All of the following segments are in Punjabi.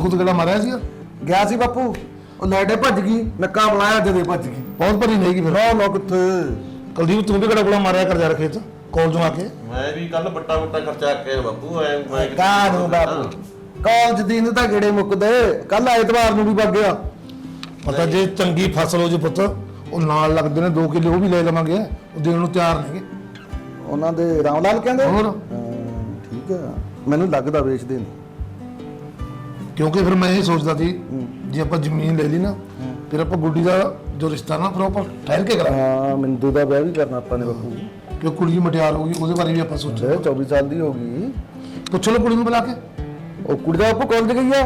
ਖੇਤ ਖੁੱਤ ਕਿਹੜਾ ਮਾਰਿਆ ਸੀਗਾ? ਗਿਆ ਸੀ ਬਾਪੂ। ਉਹ ਲੈਡੇ ਭੱਜ ਗਈ ਨੱਕਾ ਬੁਲਾਇਆ ਜਦੇ ਭੱਜ ਗਈ। ਬਹੁਤ ਭਰੀ ਨਹੀਂ ਗਈ ਫਿਰ। ਨਾ ਨਾ ਕਿੱਥੇ? ਕੁਲਦੀਪ ਤੂੰ ਵੀ ਕਿਹੜਾ ਕੋਲਾ ਮਾਰਿਆ ਕਰ ਜਾ ਖੇਤ ਕਾਲਜੋਂ ਆ ਕੇ? ਮੈਂ ਵੀ ਕੱਲ ਵੱਟਾ ਵੱਟਾ ਖਰਚਾ ਕੇ ਬਾਪੂ ਐ ਮੈਂ ਕਿਤੇ- ਕਾ ਨੂੰ ਬਾਪੂ। ਕਾਲਜ ਦੀ ਨੂੰ ਤਾਂ ਗੇੜੇ ਮੁੱਕਦੇ। ਕੱਲ ਐਤਵਾਰ ਨੂੰ ਵੀ ਵਗ ਗਿਆ। ਪਤਾ ਜੇ ਚੰਗੀ ਫਸਲ ਹੋ ਜੇ ਪੁੱਤ ਉਹ ਨਾਲ ਲੱਗਦੇ ਨੇ 2 ਕਿਲੋ ਉਹ ਵੀ ਲੈ ਲਵਾਂਗੇ। ਉਹ ਦੇਣ ਨੂੰ ਤਿਆਰ ਨੇਗੇ। ਉਹਨਾਂ ਦੇ ਰਾਮ ਲਾਲ ਕਹਿੰਦੇ? ਹੋਰ? ਹਾਂ, ਠੀਕ ਆ। ਮੈਨੂੰ ਲੱਗਦਾ ਵੇਚਦੇ ਨੇ। ਕਿਉਂਕਿ ਫਿਰ ਮੈਂ ਇਹ ਸੋਚਦਾ ਸੀ ਜੇ ਆਪਾਂ ਜ਼ਮੀਨ ਲੈ ਲਈ ਨਾ ਫਿਰ ਆਪਾਂ ਗੁੱਡੀ ਦਾ ਜੋ ਰਿਸ਼ਤਾ ਨਾ ਆਪਾਂ ਠਹਿਰ ਕੇ ਕਰਾਂਗੇ। ਹਾਂ ਮਿੰਦੂ ਦਾ ਵਿਆਹ ਵੀ ਕਰਨਾ ਆਪਾਂ ਨੇ ਬਾਪੂ। ਕਿਉਂ ਕੁੜੀ ਮਟਿਆਰ ਹੋ ਗਈ ਉਹਦੇ ਬਾਰੇ ਵੀ ਆਪਾਂ ਸੋਚਿਆ। ਜੇ 24 ਸਾਲ ਦੀ ਹੋ ਗਈ। ਪੁੱਛ ਲਓ ਕੁੜੀ ਨੂੰ ਬੁਲਾ ਕੇ। ਉਹ ਕੁੜੀ ਦਾ ਬਾਪੂ ਕਾਲਜ ਗਈ ਆ?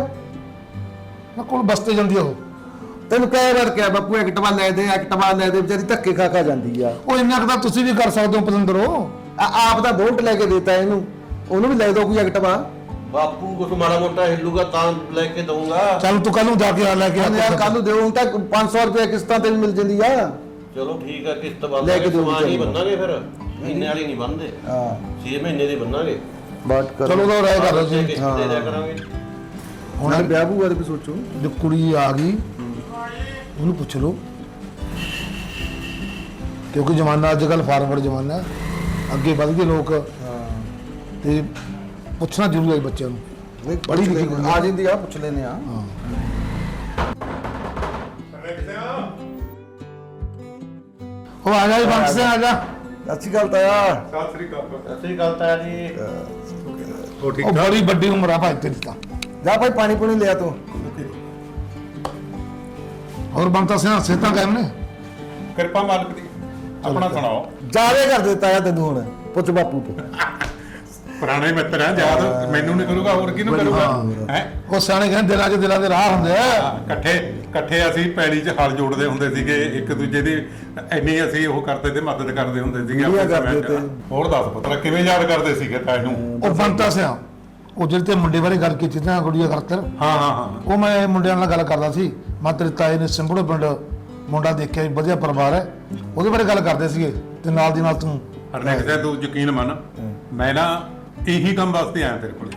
ਨਾ ਕੋਲ ਬਸਤੇ ਜਾਂਦੀ ਆ ਉਹ। ਤੈਨੂੰ ਕਹਿ ਵਾਰ ਕਿਹਾ ਬਾਪੂ ਐਕਟਵਾ ਲੈ ਦੇ ਐਕਟਵਾ ਲੈ ਦੇ ਵਿਚਾਰੀ ਧੱਕੇ ਖਾ ਖਾ ਜਾਂਦੀ ਆ। ਉਹ ਇੰਨਾ ਕੁ ਤਾਂ ਤੁਸੀਂ ਵੀ ਕਰ ਸਕਦੇ ਹੋ ਪਤੰਦਰੋ ਆਪ ਦਾ ਬੋਲਟ ਲੈ ਕੇ ਦਿੱਤਾ ਇਹਨੂੰ। ਉਹਨੂੰ ਵੀ ਲੈ ਦੋ ਕੋਈ ਐਕਟਵਾ ਬਾਪੂ ਕੁਛ ਮਾੜਾ ਮੋਟਾ ਹਿੱਲੂਗਾ ਤਾਂ ਲੈ ਕੇ ਦਊਂਗਾ। ਚੱਲ ਤੂੰ ਕੱਲ ਨੂੰ ਜਾ ਕੇ ਆ ਲੈ ਕੇ ਆ ਯਾਰ ਕੱਲ ਨੂੰ ਦਿਓ ਹੁਣ ਤਾਂ 500 ਰੁਪਏ ਕਿਸ਼ਤਾਂ ਤੇ ਵੀ ਮਿਲ ਜਾਂਦੀ ਆ। ਚਲੋ ਠੀਕ ਆ ਕਿਸ਼ਤ ਲੈ ਬੰਦਾਂਗੇ ਕੇ ਦਿਓ ਸਮਾਨ ਹੀ। ਬੰਨਾਂਗੇ ਫਿਰ। ਮਹੀਨੇ ਵਾਲੀ ਨਹੀਂ ਬੰਨਦੇ। ਹਾਂ। 6 ਮਹੀਨੇ ਦੀ ਬੰਨਾਂਗੇ। ਬਾਤ ਕਰ ਚਲੋ ਤਾਂ ਰਾਏ ਕਰ। ਲਓ ਕਿਸ਼ਤ ਦੇ ਦਿਆ ਕਰਾਂਗੇ। ਹੁਣ ਵਿਆਹ ਬੂਆ ਦੇ ਵੀ ਸੋਚੋ। ਜੇ ਕੁੜੀ ਆ ਗਈ ਉਹਨੂੰ ਪੁੱਛ ਲਓ। ਕਿਉਂਕਿ ਜ਼ਮਾਨਾ ਅੱਜ ਕੱਲ ਫਾਰਵਰਡ ਜ਼ਮਾਨਾ ਹੈ। ਅੱਗੇ ਵੱਧ ਗਏ ਲੋਕ। ਤੇ ਪੁੱਛਣਾ ਜ਼ਰੂਰੀ ਹੈ ਬੱਚਿਆਂ ਨੂੰ। ਨਹੀਂ ਪੜ੍ਹੀ ਲਿਖੀ ਲਿਖੀ ਆ। ਜਾਂਦੀ ਆ ਪੁੱਛ ਲੈਨੇ ਆ। ਉਹ ਆ ਜਾ ਜੀ ਬੰਕ ਸਿੰਘ ਆ ਜਾ। ਅੱਛੀ ਗੱਲ ਤਾਂ ਆ ਸਤਿ ਸ੍ਰੀ ਅਕਾਲ ਗੱਲ ਤਾਂ ਜੀ। ਹੋ ਠੀਕ ਉਹ ਬੜੀ ਵੱਡੀ ਉਮਰ ਆ ਭਾਈ ਤੇਰੀ ਤਾਂ। ਜਾ ਭਾਈ ਪਾਣੀ ਪੂਣੀ ਲਿਆ ਤੂੰ। ਹੋਰ ਬੰਤਾ ਸਿੰਘ ਸੇਤਾਂ ਕਾਇਮ ਨੇ? ਕਿਰਪਾ ਮਾਲਕ ਦੀ। ਆਪਣਾ ਸੁਣਾਓ। ਜਾਵੇ ਕਰ ਦਿੱਤਾ ਆ ਤੈਨੂੰ ਹੁਣ। ਪੁੱਛ ਬਾਪੂ ਤੋਂ। ਪੁਰਾਣੇ ਮਿੱਤਰ ਆ ਯਾਦ ਮੈਨੂੰ ਨਹੀਂ ਕਰੂਗਾ ਹੋਰ ਕਿਹਨੂੰ ਕਰੂਗਾ? ਹੈ ਉਹ ਸਿਆਣੇ ਕਹਿੰਦੇ ਦਿਲਾਂ 'ਚ ਦਿਲਾਂ ਦੇ ਰਾਹ ਹੁੰਦੇ ਆ। ਇਕੱਠੇ ਇਕੱਠੇ ਅਸੀਂ ਪੈਲੀ 'ਚ ਹਲ ਜੋੜਦੇ ਹੁੰਦੇ ਸੀਗੇ ਇੱਕ ਦੂਜੇ ਦੀ ਇੰਨੀ ਅਸੀਂ ਉਹ ਕਰਦੇ ਤੇ ਮਦਦ ਕਰਦੇ ਹੁੰਦੇ ਸੀਗੇ ਵਧੀਆ ਕਰਦੇ 'ਚ। ਹੋਰ ਦੱਸ ਪੁੱਤਰ ਕਿਵੇਂ ਯਾਦ ਕਰਦੇ ਸੀਗੇ ਤਾਂ ਇਹਨੂੰ ਉਹ ਬੰਤਾ ਸਿੰਘ ਉਹ ਜਿਹੜੇ ਤੇ ਮੁੰਡੇ ਬਾਰੇ ਗੱਲ ਕੀਤੀ ਨਾ ਗੁੜੀਆ ਕਰਤਰ ਹਾਂ ਹਾਂ ਹਾਂ। ਉਹ ਮੈਂ ਮੁੰਡਿਆਂ ਨਾਲ ਗੱਲ ਕਰਦਾ ਸੀ। ਮੈਂ ਤੇਰੇ ਤਾਏ ਨੇ ਸਿੰਬੜੇ ਪਿੰਡ ਮੁੰਡਾ ਦੇਖਿਆ ਵੀ ਵਧੀਆ ਪਰਿਵਾਰ ਹੈ। ਉਹਦੇ ਬਾਰੇ ਗੱਲ ਕਰਦੇ ਸੀਗੇ ਤੇ ਨਾਲ ਦੀ ਨਾਲ ਤੂੰ ਹਰਨੇਕ ਸਿੰਘ ਤੂੰ ਯਕੀਨ ਮੰਨ। ਮੈਂ ਨਾ ਇਹੀ ਕੰਮ ਵਾਸਤੇ ਆਇਆ ਤੇਰੇ ਕੋਲੇ।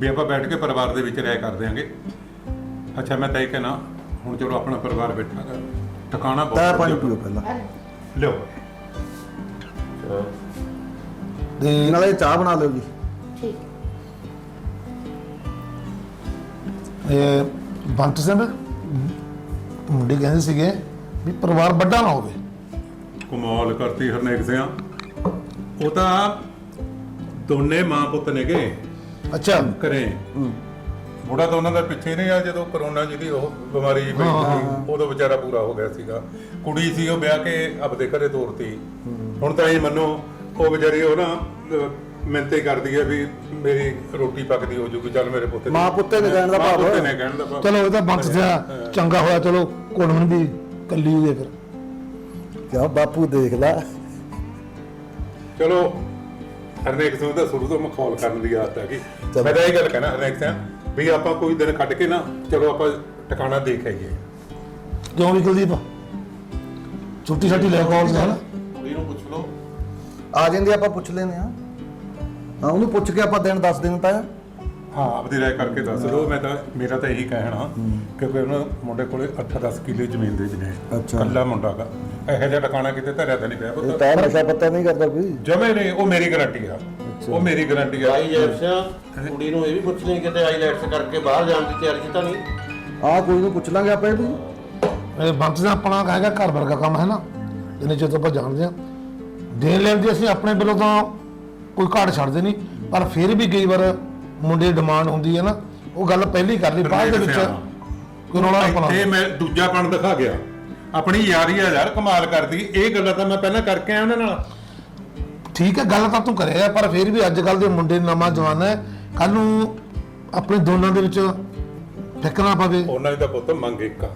ਵੀ ਆਪਾਂ ਬੈਠ ਕੇ ਪਰਿਵਾਰ ਦੇ ਵਿੱਚ ਰਹਿ ਕਰ ਦਿਆਂਗੇ। ਅੱਛਾ ਮੈਂ ਤੈਨੂੰ ਕਹਿਣਾ ਹੁਣ ਚਲੋ ਆਪਣਾ ਪਰਿਵਾਰ ਬੈਠਾ ਗਾ। ਟਿਕਾਣਾ ਤਾਂ ਪਾਣੀ। ਪੀਓ ਪਹਿਲਾਂ। ਲਿਓ। ਤੇ ਨਾਲੇ ਚਾਹ ਬਣਾ ਲਿਓ ਜੀ। ਠੀਕ। ਇਹ ਬੰਤ ਸਿੰਘ ਮੁੰਡੇ ਕਹਿੰਦੇ ਸੀਗੇ ਵੀ ਪਰਿਵਾਰ ਵੱਡਾ ਨਾ ਹੋਵੇ। ਕਮਾਲ ਕਰਤੀ ਹਰਨੇਕ ਸਿੰਘ ਉਹ ਤਾਂ ਦੋਨੇ ਮਾਂ ਪੁੱਤ ਨੇਗੇ। ਅੱਛਾ। ਕਰੇ। ਬੁੜਾ ਤਾਂ ਉਹਨਾਂ ਦਾ ਪਿੱਛੇ ਨਹੀਂ ਆ ਜਦੋਂ ਕਰੋਨਾ ਜਿਹਦੀ ਉਹ ਬਿਮਾਰੀ ਪਈ ਸੀ ਉਦੋਂ ਵਿਚਾਰਾ ਪੂਰਾ ਹੋ ਗਿਆ ਸੀਗਾ। ਕੁੜੀ ਸੀ ਉਹ ਵਿਆਹ ਕੇ ਆਪਦੇ ਘਰੇ ਤੋਰਤੀ। ਹੁਣ ਤਾਂ ਇਹ ਮੰਨੋ ਉਹ ਵਿਚਾਰੀ ਉਹ ਨਾ ਮਿਹਨਤੇ ਕਰਦੀ ਹੈ ਵੀ ਮੇਰੀ ਰੋਟੀ ਪੱਕਦੀ ਹੋ ਜੂਗੀ ਚੱਲ ਮੇਰੇ ਪੁੱਤ ਦੀ- ਮਾਂ ਪੁੱਤੇ ਨੇ ਕਹਿਣ ਦਾ ਭਾਵ। ਪੁੱਤੇ ਨੇ ਕਹਿਣ ਦਾ ਭਾਵ। ਚਲੋ ਇਹ ਤਾਂ ਬੰਤ ਸਿੰਘ ਚੰਗਾ ਹੋਇਆ ਚਲੋ ਕੁੜਮਣ ਵੀ ਕੱਲੀ ਉਹਦੇ ਫਿਰ। ਕਿਆ ਬਾਪੂ ਦੇਖ ਲੈ। ਚਲੋ ਹਰਨੇਕ ਸਿੰਘ ਦਾ ਸ਼ੁਰੂ ਤੋਂ ਮਖੌਲ ਕਰਨ ਦੀ ਆਦਤ ਹੈਗੀ। ਮੈਂ ਤਾਂ ਇਹ ਗੱਲ ਕਹਿਣਾ ਹਰਨੇਕ ਸਿੰਘ ਵੀ ਆਪਾਂ ਕੋਈ ਦਿਨ ਕੱਢ ਕੇ ਨਾ ਚਲੋ ਆਪਾਂ ਟਿਕਾਣਾ ਦੇਖ ਆਈਏ। ਕਿਉਂ ਵੀ ਕੁਲਦੀਪ? ਛੁੱਟੀ ਛੱਟੀ ਲੈ ਕਾਲ ਹੈ ਨਾ ਕੁੜੀ ਨੂੰ ਪੁੱਛ ਲਓ। ਆ ਜਾਂਦੇ ਆਪਾਂ ਪੁੱਛ ਲੈਨੇ ਆ ਹਾਂ ਉਹਨੂੰ ਪੁੱਛ ਕੇ ਆਪਾਂ ਦਿਨ ਦੱਸ ਦੇਣ ਤਾਂ। ਹਾਂ ਆਪਦੀ ਰਾਏ ਕਰਕੇ ਦੱਸ ਦਿਓ। ਮੈਂ ਤਾਂ ਮੇਰਾ ਤਾਂ ਇਹੀ ਕਹਿਣਾ ਕਿਉਂਕਿ ਉਹਨਾਂ ਮੁੰਡੇ ਕੋਲੇ 8-10 ਕਿੱਲੇ ਜ਼ਮੀਨ ਦੇ ਜਨੇ ਅੱਛਾ। ਕੱਲਾ ਮੁੰਡਾ ਗਾ ਇਹੋ ਜਿਹਾ ਟਿਕਾਣਾ ਕਿਤੇ ਧਰਿਆ ਤਾਂ ਨਹੀਂ ਪਿਆ ਇਹ ਪੁੱਤ ਤਾਂ ਨਸ਼ਾ ਪੱਤਾ ਨਹੀਂ ਕਰਦਾ ਕੋਈ। ਜਮੇ ਨਹੀਂ ਉਹ ਮੇਰੀ ਗਾਰੰਟੀ ਆ। ਉਹ ਮੇਰੀ ਗਾਰੰਟੀ ਆ। ਸਿੰਘ ਕੁੜੀ ਨੂੰ ਇਹ ਵੀ ਪੁੱਛ ਲਈ ਕਿਤੇ ਆਈਲੈਟਸ ਕਰਕੇ ਬਾਹਰ ਜਾਣ ਦੀ ਤਿਆਰੀ ਤਾਂ ਨਹੀਂ। ਆ ਕੋਈ ਨੂੰ ਪੁੱਛ ਲਾਂਗੇ ਆਪਾਂ ਇਹ ਵੀ। ਇਹ ਬੰਤ ਸਿੰਘ ਆਪਣਾ ਕਹੇਗਾ ਘਰ ਵਰਗਾ ਕੰਮ ਹੈ ਨਾ। ਜਿੰਨੇ ਚਿਰ ਤੋਂ ਆਪਾਂ ਜਾਣਦੇ ਆ ਦੇਣ ਲੈਣ ਦੀ ਅਸੀਂ ਆਪਣੇ ਵੱਲੋਂ ਤਾਂ ਕੋਈ ਘਾਟ ਛੱਡਦੇ ਨਹੀਂ। ਪਰ ਫਿਰ ਵੀ ਕਈ ਵਾਰ ਮੁੰਡੇ ਦੀ ਡਿਮਾਂਡ ਹੁੰਦੀ ਹੈ ਨਾ। ਉਹ ਗੱਲ ਪਹਿਲੀ ਕਰ ਲਈ ਬਾਅਦ ਦੇ ਵਿੱਚ ਕੋਈ ਰੌਲਾ ਨਾ ਪਾਉਣਾ। ਇੱਥੇ ਮੈਂ ਦੂਜਾ ਪਣ ਦਿਖਾ ਗਿਆ। ਆਪਣੀ ਯਾਰੀ ਆ ਯਾਰ ਕਮਾਲ ਕਰਦੀ। ਇਹ ਗੱਲਾਂ ਤਾਂ ਮੈਂ ਪਹਿਲਾਂ ਕਰਕੇ ਆਇਆ ਉਹਨਾਂ ਨਾਲ। ਠੀਕ ਹੈ ਗੱਲ ਤਾਂ ਤੂੰ ਕਰਿਆ ਪਰ ਫਿਰ ਵੀ ਅੱਜ ਕੱਲ ਦੇ ਮੁੰਡੇ ਨਵਾਂ ਜਵਾਨਾ ਹੈ। ਕੱਲ ਨੂੰ ਆਪਣੇ ਦੋਨਾਂ ਦੇ ਵਿੱਚ ਫਿਕਰ ਪਵੇ। ਉਹਨਾਂ ਦੀ ਤਾਂ ਪੁੱਤ ਮੰਗ ਇੱਕ ਆ।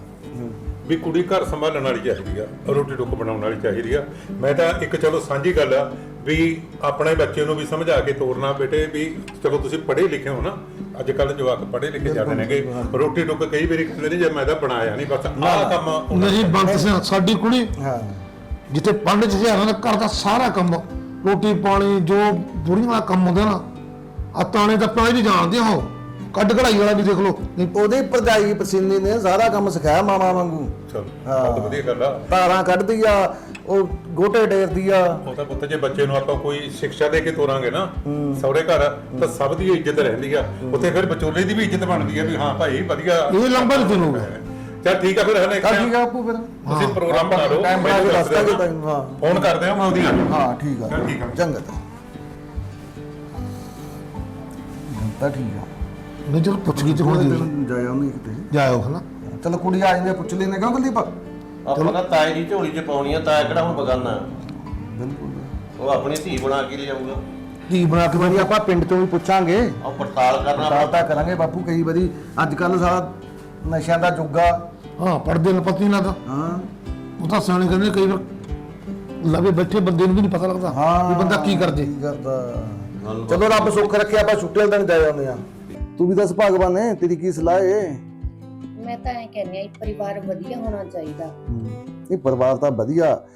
ਵੀ ਕੁੜੀ ਘਰ ਸੰਭਾਲਣ ਵਾਲੀ ਚਾਹੀਦੀ ਆ ਰੋਟੀ ਟੁੱਕ ਬਣਾਉਣ ਵਾਲੀ ਚਾਹੀਦੀ ਆ। ਮੈਂ ਤਾਂ ਇੱਕ ਚਲੋ ਸਾਂਝੀ ਗੱਲ ਆ ਵੀ ਆਪਣੇ ਬੱਚੇ ਨੂੰ ਵੀ ਸਮਝਾ ਕੇ ਤੋਰਨਾ ਬੇਟੇ ਵੀ ਚਲੋ ਤੁਸੀਂ ਪੜ੍ਹੇ ਲਿਖੇ ਹੋ ਨਾ ਅੱਜ ਕੱਲ ਜਵਾਕ ਪੜ੍ਹੇ ਲਿਖੇ ਜਾਂਦੇ ਨੇਗੇ। ਰੋਟੀ ਟੁੱਕ ਕਈ ਵਾਰੀ ਕਹਿੰਦੇ ਨੇ ਜੇ ਮੈਂ ਤਾਂ ਬਣਾਇਆ ਨਹੀਂ ਬਸ ਆਹ ਕੰਮ ਉਹਨਾਂ ਨਹੀਂ ਬੰਤ ਸਿੰਘ ਸਾਡੀ ਕੁੜੀ। ਹਾਂ। ਜਿੱਥੇ ਪੰਡਿਤ ਹਜ਼ਾਰਾਂ ਦਾ ਕਰਦਾ ਸਾਰਾ ਕੰਮ ਰੋਟੀ ਪਾਣੀ ਜੋ ਬੁੜੀਆਂ ਦਾ ਕੰਮ ਹੁੰਦਾ ਨਾ ਆ ਤਾਣੇ ਦੱਪਾਂ ਇਹ ਵੀ ਜਾਣਦੇ ਹੋ ਕੱਢ ਕਢਾਈ ਵਾਲਾ ਵੀ ਦੇਖ ਲਓ। ਨਹੀਂ ਉਹਦੀ ਭਰਜਾਈ ਪਸੀਨੇ ਨੇ ਸਾਰਾ ਕੰਮ ਸਿਖਾਇਆ ਮਾਮਾ ਵਾਂਗੂ। ਚਲ ਹਾਂ। ਬਹੁਤ ਵਧੀਆ ਗੱਲ ਆ। ਤਾਰਾਂ ਕੱਢਦੀ ਆ ਉਹ ਗੋਟੇ ਡੇਰਦੀ ਆ। ਉਹ ਤਾਂ ਪੁੱਤ ਜੇ ਬੱਚੇ ਨੂੰ ਆਪਾਂ ਕੋਈ ਸਿੱਖਿਆ ਦੇ ਕੇ ਤੋਰਾਂਗੇ ਨਾ ਸਹੁਰੇ ਘਰ ਤਾਂ ਸਭ ਦੀ ਇੱਜ਼ਤ ਰਹਿੰਦੀ ਆ। ਉੱਥੇ ਫਿਰ ਵਿਚੋਲੇ ਦੀ ਵੀ ਇੱਜ਼ਤ ਬਣਦੀ ਆ ਵੀ ਹਾਂ ਭਾਈ ਵਧੀਆ। ਇਹ ਲੰਬਾ ਨਹੀਂ ਚੱਲੂਗਾ ਚਲ ਠੀਕ ਆ ਫਿਰ ਹਨੇ ਚੱਲ ਠੀਕ ਆ ਆਪੂ ਫਿਰ। ਤੁਸੀਂ ਪ੍ਰੋਗਰਾਮ ਬਣਾ ਲਓ ਟਾਈਮ ਬਣਾ ਕੇ ਦੱਸ ਦਾਂਗੇ ਤੈਨੂੰ ਹਾਂ ਫੋਨ ਕਰਦੇ ਹਾਂ ਮੈਂ ਉਹਦੀ। ਹਾਂ ਠੀਕ ਆ। ਚੱਲ ਠੀਕ ਆ। ਚੰਗਾ ਤਾਂ ਠੀਕ ਆ। ਨਹੀਂ ਚਲ ਪੁੱਛ ਗਈ ਤੇ ਦਿਨ ਜਾਇਆ ਉਹਨੇ ਕਿਤੇ। ਜਾਇਓ ਹਨਾ। ਚਲੋ ਕੁੜੀ ਆ ਜਾਂਦੀ ਆ, ਪੁੱਛ ਲੈਨੇ ਕਿਉਂ ਕੁਲਦੀਪ? ਆਪਾਂ ਤਾਂ ਤਾਏ ਦੀ ਝੋਲੀ 'ਚ ਪਾਉਣੀ ਆ ਤਾਇਆ ਕਿਹੜਾ ਹੁਣ ਬਗਾਨਾ? ਬਿਲਕੁਲ। ਉਹ ਆਪਣੀ ਧੀ ਬਣਾ ਕੇ ਲਿਆਊਗਾ ਧੀ ਬਣਾ ਕੇ ਵਾਰੀ ਆਪਾਂ ਪਿੰਡ ਤੋਂ ਵੀ ਪੁੱਛਾਂਗੇ। ਉਹ ਪੜਤਾਲ ਕਰਨਾ ਪਤਾ ਤਾਂ ਕਰਾਂਗੇ ਬਾਪੂ ਕਈ ਵਾਰੀ ਅੱਜ ਕੱਲ ਸਾਰਾ ਨਸ਼ਿਆਂ ਦਾ ਆ। ਹਾਂ ਪੜਦੇ ਨੇ ਪਤੀ ਨਾ ਤਾਂ ਹਾਂ। ਉਹ ਤਾਂ ਸਿਆਣੇ ਕਹਿੰਦੇ ਕਈ ਵਾਰ ਲਵੇ ਬੈਠੇ ਬੰਦੇ ਨੂੰ ਵੀ ਨਹੀਂ ਪਤਾ ਲੱਗਦਾ ਹਾਂ ਵੀ ਬੰਦਾ ਕੀ ਕਰਦੇ। ਕੀ ਕਰਦਾ। ਚਲੋ ਰੱਬ ਸੁੱਖ ਰੱਖੇ ਆਪਾਂ ਛੁੱਟੇ ਵਾਲੇ ਦਿਨ ਜਾ ਜਾਂਦੇ ਆ ਤੂੰ ਵੀ ਦੱਸ ਭਗਵਾਨ ਨੇ ਤੇਰੀ ਕੀ ਸਲਾਹ ਏ? ਮੈਂ ਤਾਂ ਐ ਕਹਿੰਦੀ ਆ ਪਰਿਵਾਰ ਵਧੀਆ ਹੋਣਾ ਚਾਹੀਦਾ। ਇਹ ਪਰਿਵਾਰ ਤਾਂ ਵਧੀਆ।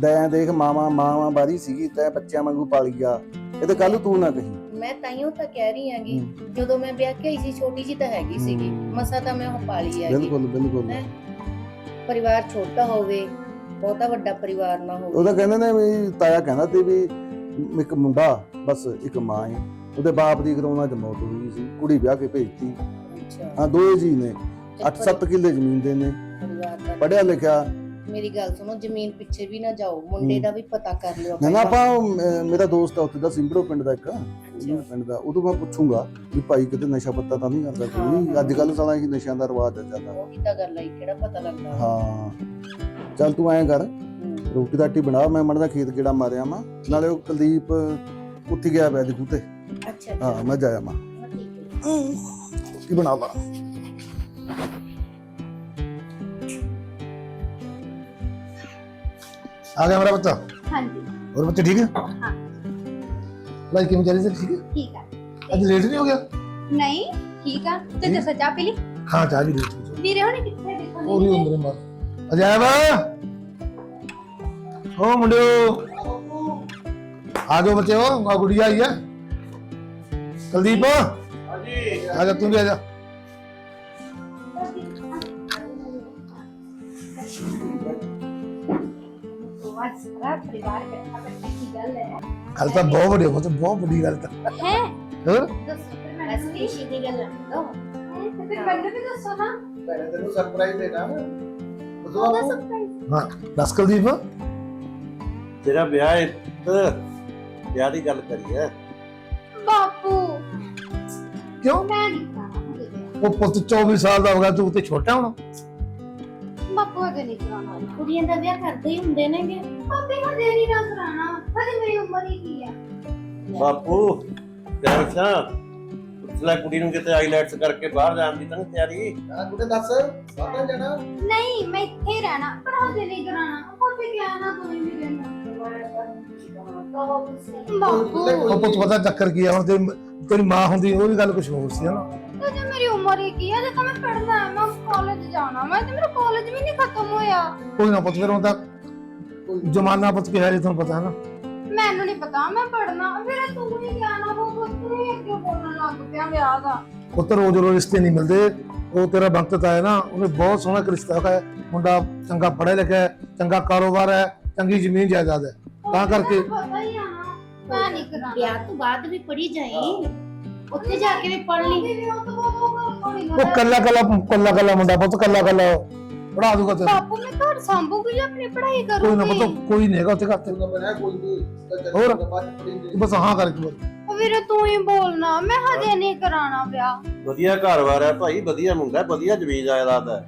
ਦੈਂ ਦੇਖ ਮਾਵਾ ਮਾਵਾ ਬਾਰੀ ਸੀਗੀ ਤੈਂ ਬੱਚਿਆਂ ਵਾਂਗੂ ਪਾਲੀ ਆ। ਇਹ ਤੇ ਕੱਲ ਤੂੰ ਨਾ ਕਹੀ। ਮੈਂ ਤਾਈਓ ਤਾਂ ਕਹਿ ਰਹੀ ਆਂਗੀ ਜਦੋਂ ਮੈਂ ਵਿਆਹ ਕੇ ਆਈ ਸੀ ਛੋਟੀ ਜੀ ਤਾਂ ਹੈਗੀ ਸੀਗੀ। ਮਸਾ ਤਾਂ ਮੈਂ ਉਹ ਪਾਲੀ ਹੈਗੀ। ਬਿਲਕੁਲ ਬਿਲਕੁਲ। ਹੈਂ? ਪਰਿਵਾਰ ਛੋਟਾ ਹੋਵੇ ਬਹੁਤਾ ਵੱਡਾ ਪਰਿਵਾਰ ਨਾ ਹੋਵੇ। ਉਹਦਾ ਕਹਿੰਦੇ ਨੇ ਵੀ ਤਾਇਆ ਕਹਿੰਦਾ ਤੇ ਵੀ ਇੱਕ ਮੁੰਡਾ ਬਸ ਇੱਕ ਮਾਂ ਹੈ ਉਹਦੇ ਬਾਪ ਦੀ ਕਰੋਨਾ ਚ ਮੌਤ ਹੋ ਗਈ ਸੀ ਕੁੜੀ ਵਿਆਹ ਕੇ ਭੇਜਤੀ। ਹਾਂ ਦੋਏ ਜੀ ਨੇ। ਤੇ 8-7 ਕਿੱਲੇ ਜ਼ਮੀਨ ਦੇ ਨੇ। ਪੜਿਆ ਲਿਖਿਆ। ਮੇਰੀ ਗੱਲ ਸੁਣੋ ਜ਼ਮੀਨ ਪਿੱਛੇ ਵੀ ਨਾ ਜਾਓ ਮੁੰਡੇ ਦਾ ਵੀ ਪਤਾ ਕਰ ਲਿਓ ਨਾ ਨਾ। ਆਪਾਂ ਮੇਰਾ ਦੋਸਤ ਆ ਉੱਥੇ ਦਾ ਸਿੰਬੜੋ ਪਿੰਡ ਦਾ ਇੱਕ। ਪਿੰਡ ਦਾ। ਉਦੋਂ ਮੈਂ ਪੁੱਛੂੰਗਾ ਵੀ ਭਾਈ ਕਿਤੇ ਨਸ਼ਾ ਪੱਤਾ ਤਾਂ ਨਹੀਂ ਕਰਦਾ ਕੋਈ? ਅੱਜ ਕੱਲ ਸਾਲਾ ਇਹ ਨਸ਼ਿਆਂ ਦਾ ਰਿਵਾਜ ਆ ਜਾਂਦਾ ਉਹੀ ਤਾਂ ਗੱਲ ਆਈ ਕਿਹੜਾ ਪਤਾ ਲੱਗਦਾ। ਹਾਂ। ਚੱਲ ਤੂੰ ਐਂ ਕਰ। ਰੋਟੀ ਰਾਟੀ ਬਣਾ ਮੈਂ ਦਾ ਖੇਤ ਕਿਹੜਾ ਮਾਰਿਆ ਮਾ ਨਾਲੇ ਉਹ ਕੁਲਦੀਪ ਉੱਥੇ ਗਿਆ ਦਿਖੂ ਤੇ ਅੱਛਾ ਹਾਂ ਮੈਂ ਜਾਇਆ ਮਾ ਹਾਂ, ਠੀਕ ਹੈ ਕੀ ਬਣਾ ਲਾ ਆ ਗਿਆ ਮੇਰਾ ਬੱਚਾ ਹਾਂਜੀ ਹੋਰ ਬੱਚੇ ਠੀਕ ਹੈ ਹਾਂ ਲਾਈ ਕਿਵੇਂ ਚੱਲੀ ਸੀ ਠੀਕ ਹੈ ਠੀਕ ਆ ਅੱਜ ਲੇਟ ਨਹੀਂ ਹੋ ਗਿਆ ਨਹੀਂ ਠੀਕ ਆ ਤੇ ਹਮ। ਦੱਸੋ ਚਾਹ ਪੀ ਲਈ ਹਾਂ ਚਾਹ ਵੀ ਲੇਟ ਹੋ ਗਈ ਵੀਰੇ ਹੁਣੇ ਕਿੱਥੇ ਦੇਖੋ ਉਹ ਨਹੀਂ ਅੰਦਰ ਮਾਰ ਅਜਾਇਬ ਓ ਮੁੰਡਿਓ ਆ ਜਾਓ ਕੁਲਦੀਪ? ਹਾਂਜੀ। ਆ ਜਾ ਤੂੰ ਵੀ ਆ ਜਾ। ਸਾਰਾ ਬਹੁਤ ਵੱਡੀ ਉਹ ਬਹੁਤ ਵੱਡੀ ਗੱਲ ਤਾਂ। ਹੈ। ਹੋਰ ਦੱਸ ਕੁਲਦੀਪ। ਤੇਰਾ ਵਿਆਹ ਹੈ ਵਿਆਹ ਦੀ ਗੱਲ ਕਰੀਏ। ਬਾਪੂ। ਕਿਉਂ? ਮੈਂ ਨਹੀਂ ਕਰਾਉਣਾ ਉਹ ਪੁੱਤ 24 ਸਾਲ ਦਾ ਹੋ ਗਿਆ ਤੂੰ ਤੇ ਛੋਟਾ ਹੋਣਾ। ਬਾਪੂ ਅਗੇ ਨਹੀਂ ਕਰਾਉਣਾ। ਕੁੜੀਆਂ ਦਾ ਵਿਆਹ ਕਰਦੇ ਹੀ ਹੁੰਦੇ ਨੇਗੇ। ਪਾਪੀ ਨੂੰ ਦੇਰੀ ਨਾ ਕਰਾਉਣਾ। ਹਜੇ ਮੇਰੀ ਉਮਰ ਹੀ ਕੀ ਆ। ਬਾਪੂ ਤੇਰਾ ਸਾਂ ਉਸਲਾ ਕੁੜੀ ਨੂੰ ਕਿਤੇ ਆਈਲੈਟਸ ਕਰਕੇ ਬਾਹਰ ਜਾਣ ਦੀ ਤਾਂ ਤਿਆਰੀ। ਆ ਕੁੜੇ ਦੱਸ ਸਾਤਾ ਜਣਾ? ਨਹੀਂ ਮੈਂ ਇੱਥੇ ਰਹਿਣਾ ਪਰ ਹਜੇ ਨਹੀਂ ਕਰਾਉਣਾ। ਪਾਪੀ ਕਿਹਾ ਨਾ ਕੋਈ ਵੀ ਰਹਿਣਾ। ਬਾਪੂ ਉਹ ਪੁੱਤ ਪਤਾ ਚੱਕਰ ਕੀ ਆ ਹੁਣ ਤੇਰੀ ਤੇਰੀ ਮਾਂ ਹੁੰਦੀ ਉਹ ਵੀ ਗੱਲ ਕੁਝ ਹੋਰ ਸੀ ਹਨਾ? ਤੇ ਜੇ ਮੇਰੀ ਉਮਰ ਹੀ ਕੀ ਹੈ ਜੇ ਮੈਂ ਪੜਨਾ ਹੈ ਮੈਂ ਕਾਲਜ ਜਾਣਾ ਮੈਂ ਤੇ ਮੇਰਾ ਕਾਲਜ ਵੀ ਨਹੀਂ ਖਤਮ ਹੋਇਆ। ਕੋਈ ਨਾ ਪੁੱਤ ਫਿਰ ਹੁਣ ਤਾਂ ਜਮਾਨਾ ਪੁੱਤ ਕਿਹਾ ਜੇ ਤੁਹਾਨੂੰ ਪਤਾ ਨਾ ਮੈਨੂੰ ਨਹੀਂ ਪਤਾ ਮੈਂ ਪੜਨਾ ਫਿਰ ਤੂੰ ਵੀ ਜਾਣਾ ਉਹ ਪੁੱਤ ਨੇ ਅੱਗੇ ਬੋਲਣ ਲੱਗ ਪਿਆ ਵਿਆਹ ਦਾ। ਪੁੱਤ ਰੋਜ਼ ਰੋਜ਼ ਰਿਸ਼ਤੇ ਨਹੀਂ ਮਿਲਦੇ। ਉਹ ਤੇਰਾ ਬੰਤ ਤਾਇਆ ਨਾ ਉਹਨੇ ਬਹੁਤ ਸੋਹਣਾ ਰਿਸ਼ਤਾ ਹੈ। ਮੁੰਡਾ ਚੰਗਾ ਪੜ੍ਹਿਆ ਲਿਖਿਆ ਚੰਗਾ ਕਾਰੋਬਾਰ ਹੈ ਚੰਗੀ ਜ਼ਮੀਨ ਜਾਇਦਾਦ ਹੈ ਤਾਂ ਕਰਕੇ। ਪਤਾ ਹੀ ਆ ਨਾ ਮੈਂ ਨਹੀਂ ਕਰਾਂਗਾ। ਵਿਆਹ ਤੋਂ ਬਾਅਦ ਵੀ ਪੜੀ ਜਾਈ। ਉੱਥੇ ਜਾ ਕੇ ਵੀ ਪੜ ਲਈ। ਵਿਆਹ ਤੋਂ ਬਾਅਦ ਉਹ ਗੱਲ ਥੋੜੀ ਉਹ ਕੱਲਾ ਕੱਲਾ ਕੱਲਾ ਕੱਲਾ ਮੁੰਡਾ ਪੁੱਤ ਕੱਲਾ ਕੱਲਾ ਪੜਾ ਦੂਗਾ ਤੈਨੂੰ। ਬਾਪੂ ਮੈਂ ਘਰ ਸੰਭੂਗੀ ਆਪਣੀ ਪੜ੍ਹਾਈ ਕੋਈ ਨਾ ਕਰੂੰਗੀ ਪੁੱਤ ਕੋਈ ਨਹੀਂ ਹੈਗਾ ਉੱਥੇ ਘਰ ਤੇ। ਬਣਿਆ ਕੋਈ ਨਹੀਂ ਹੋਰ? ਤੂੰ ਬਸ ਹਾਂ ਕਰ ਉਹ ਵੀਰੇ ਤੂੰ ਹੀ ਬੋਲਣਾ ਮੈਂ ਹਜੇ ਨਹੀਂ ਕਰਾਣਾ ਵਿਆਹ। ਵਧੀਆ ਘਰ-ਬਾਰ ਹੈ ਭਾਈ ਵਧੀਆ ਮੁੰਡਾ ਹੈ, ਵਧੀਆ ਜ਼ਮੀਨ ਜਾਇਦਾਦ ਹੈ।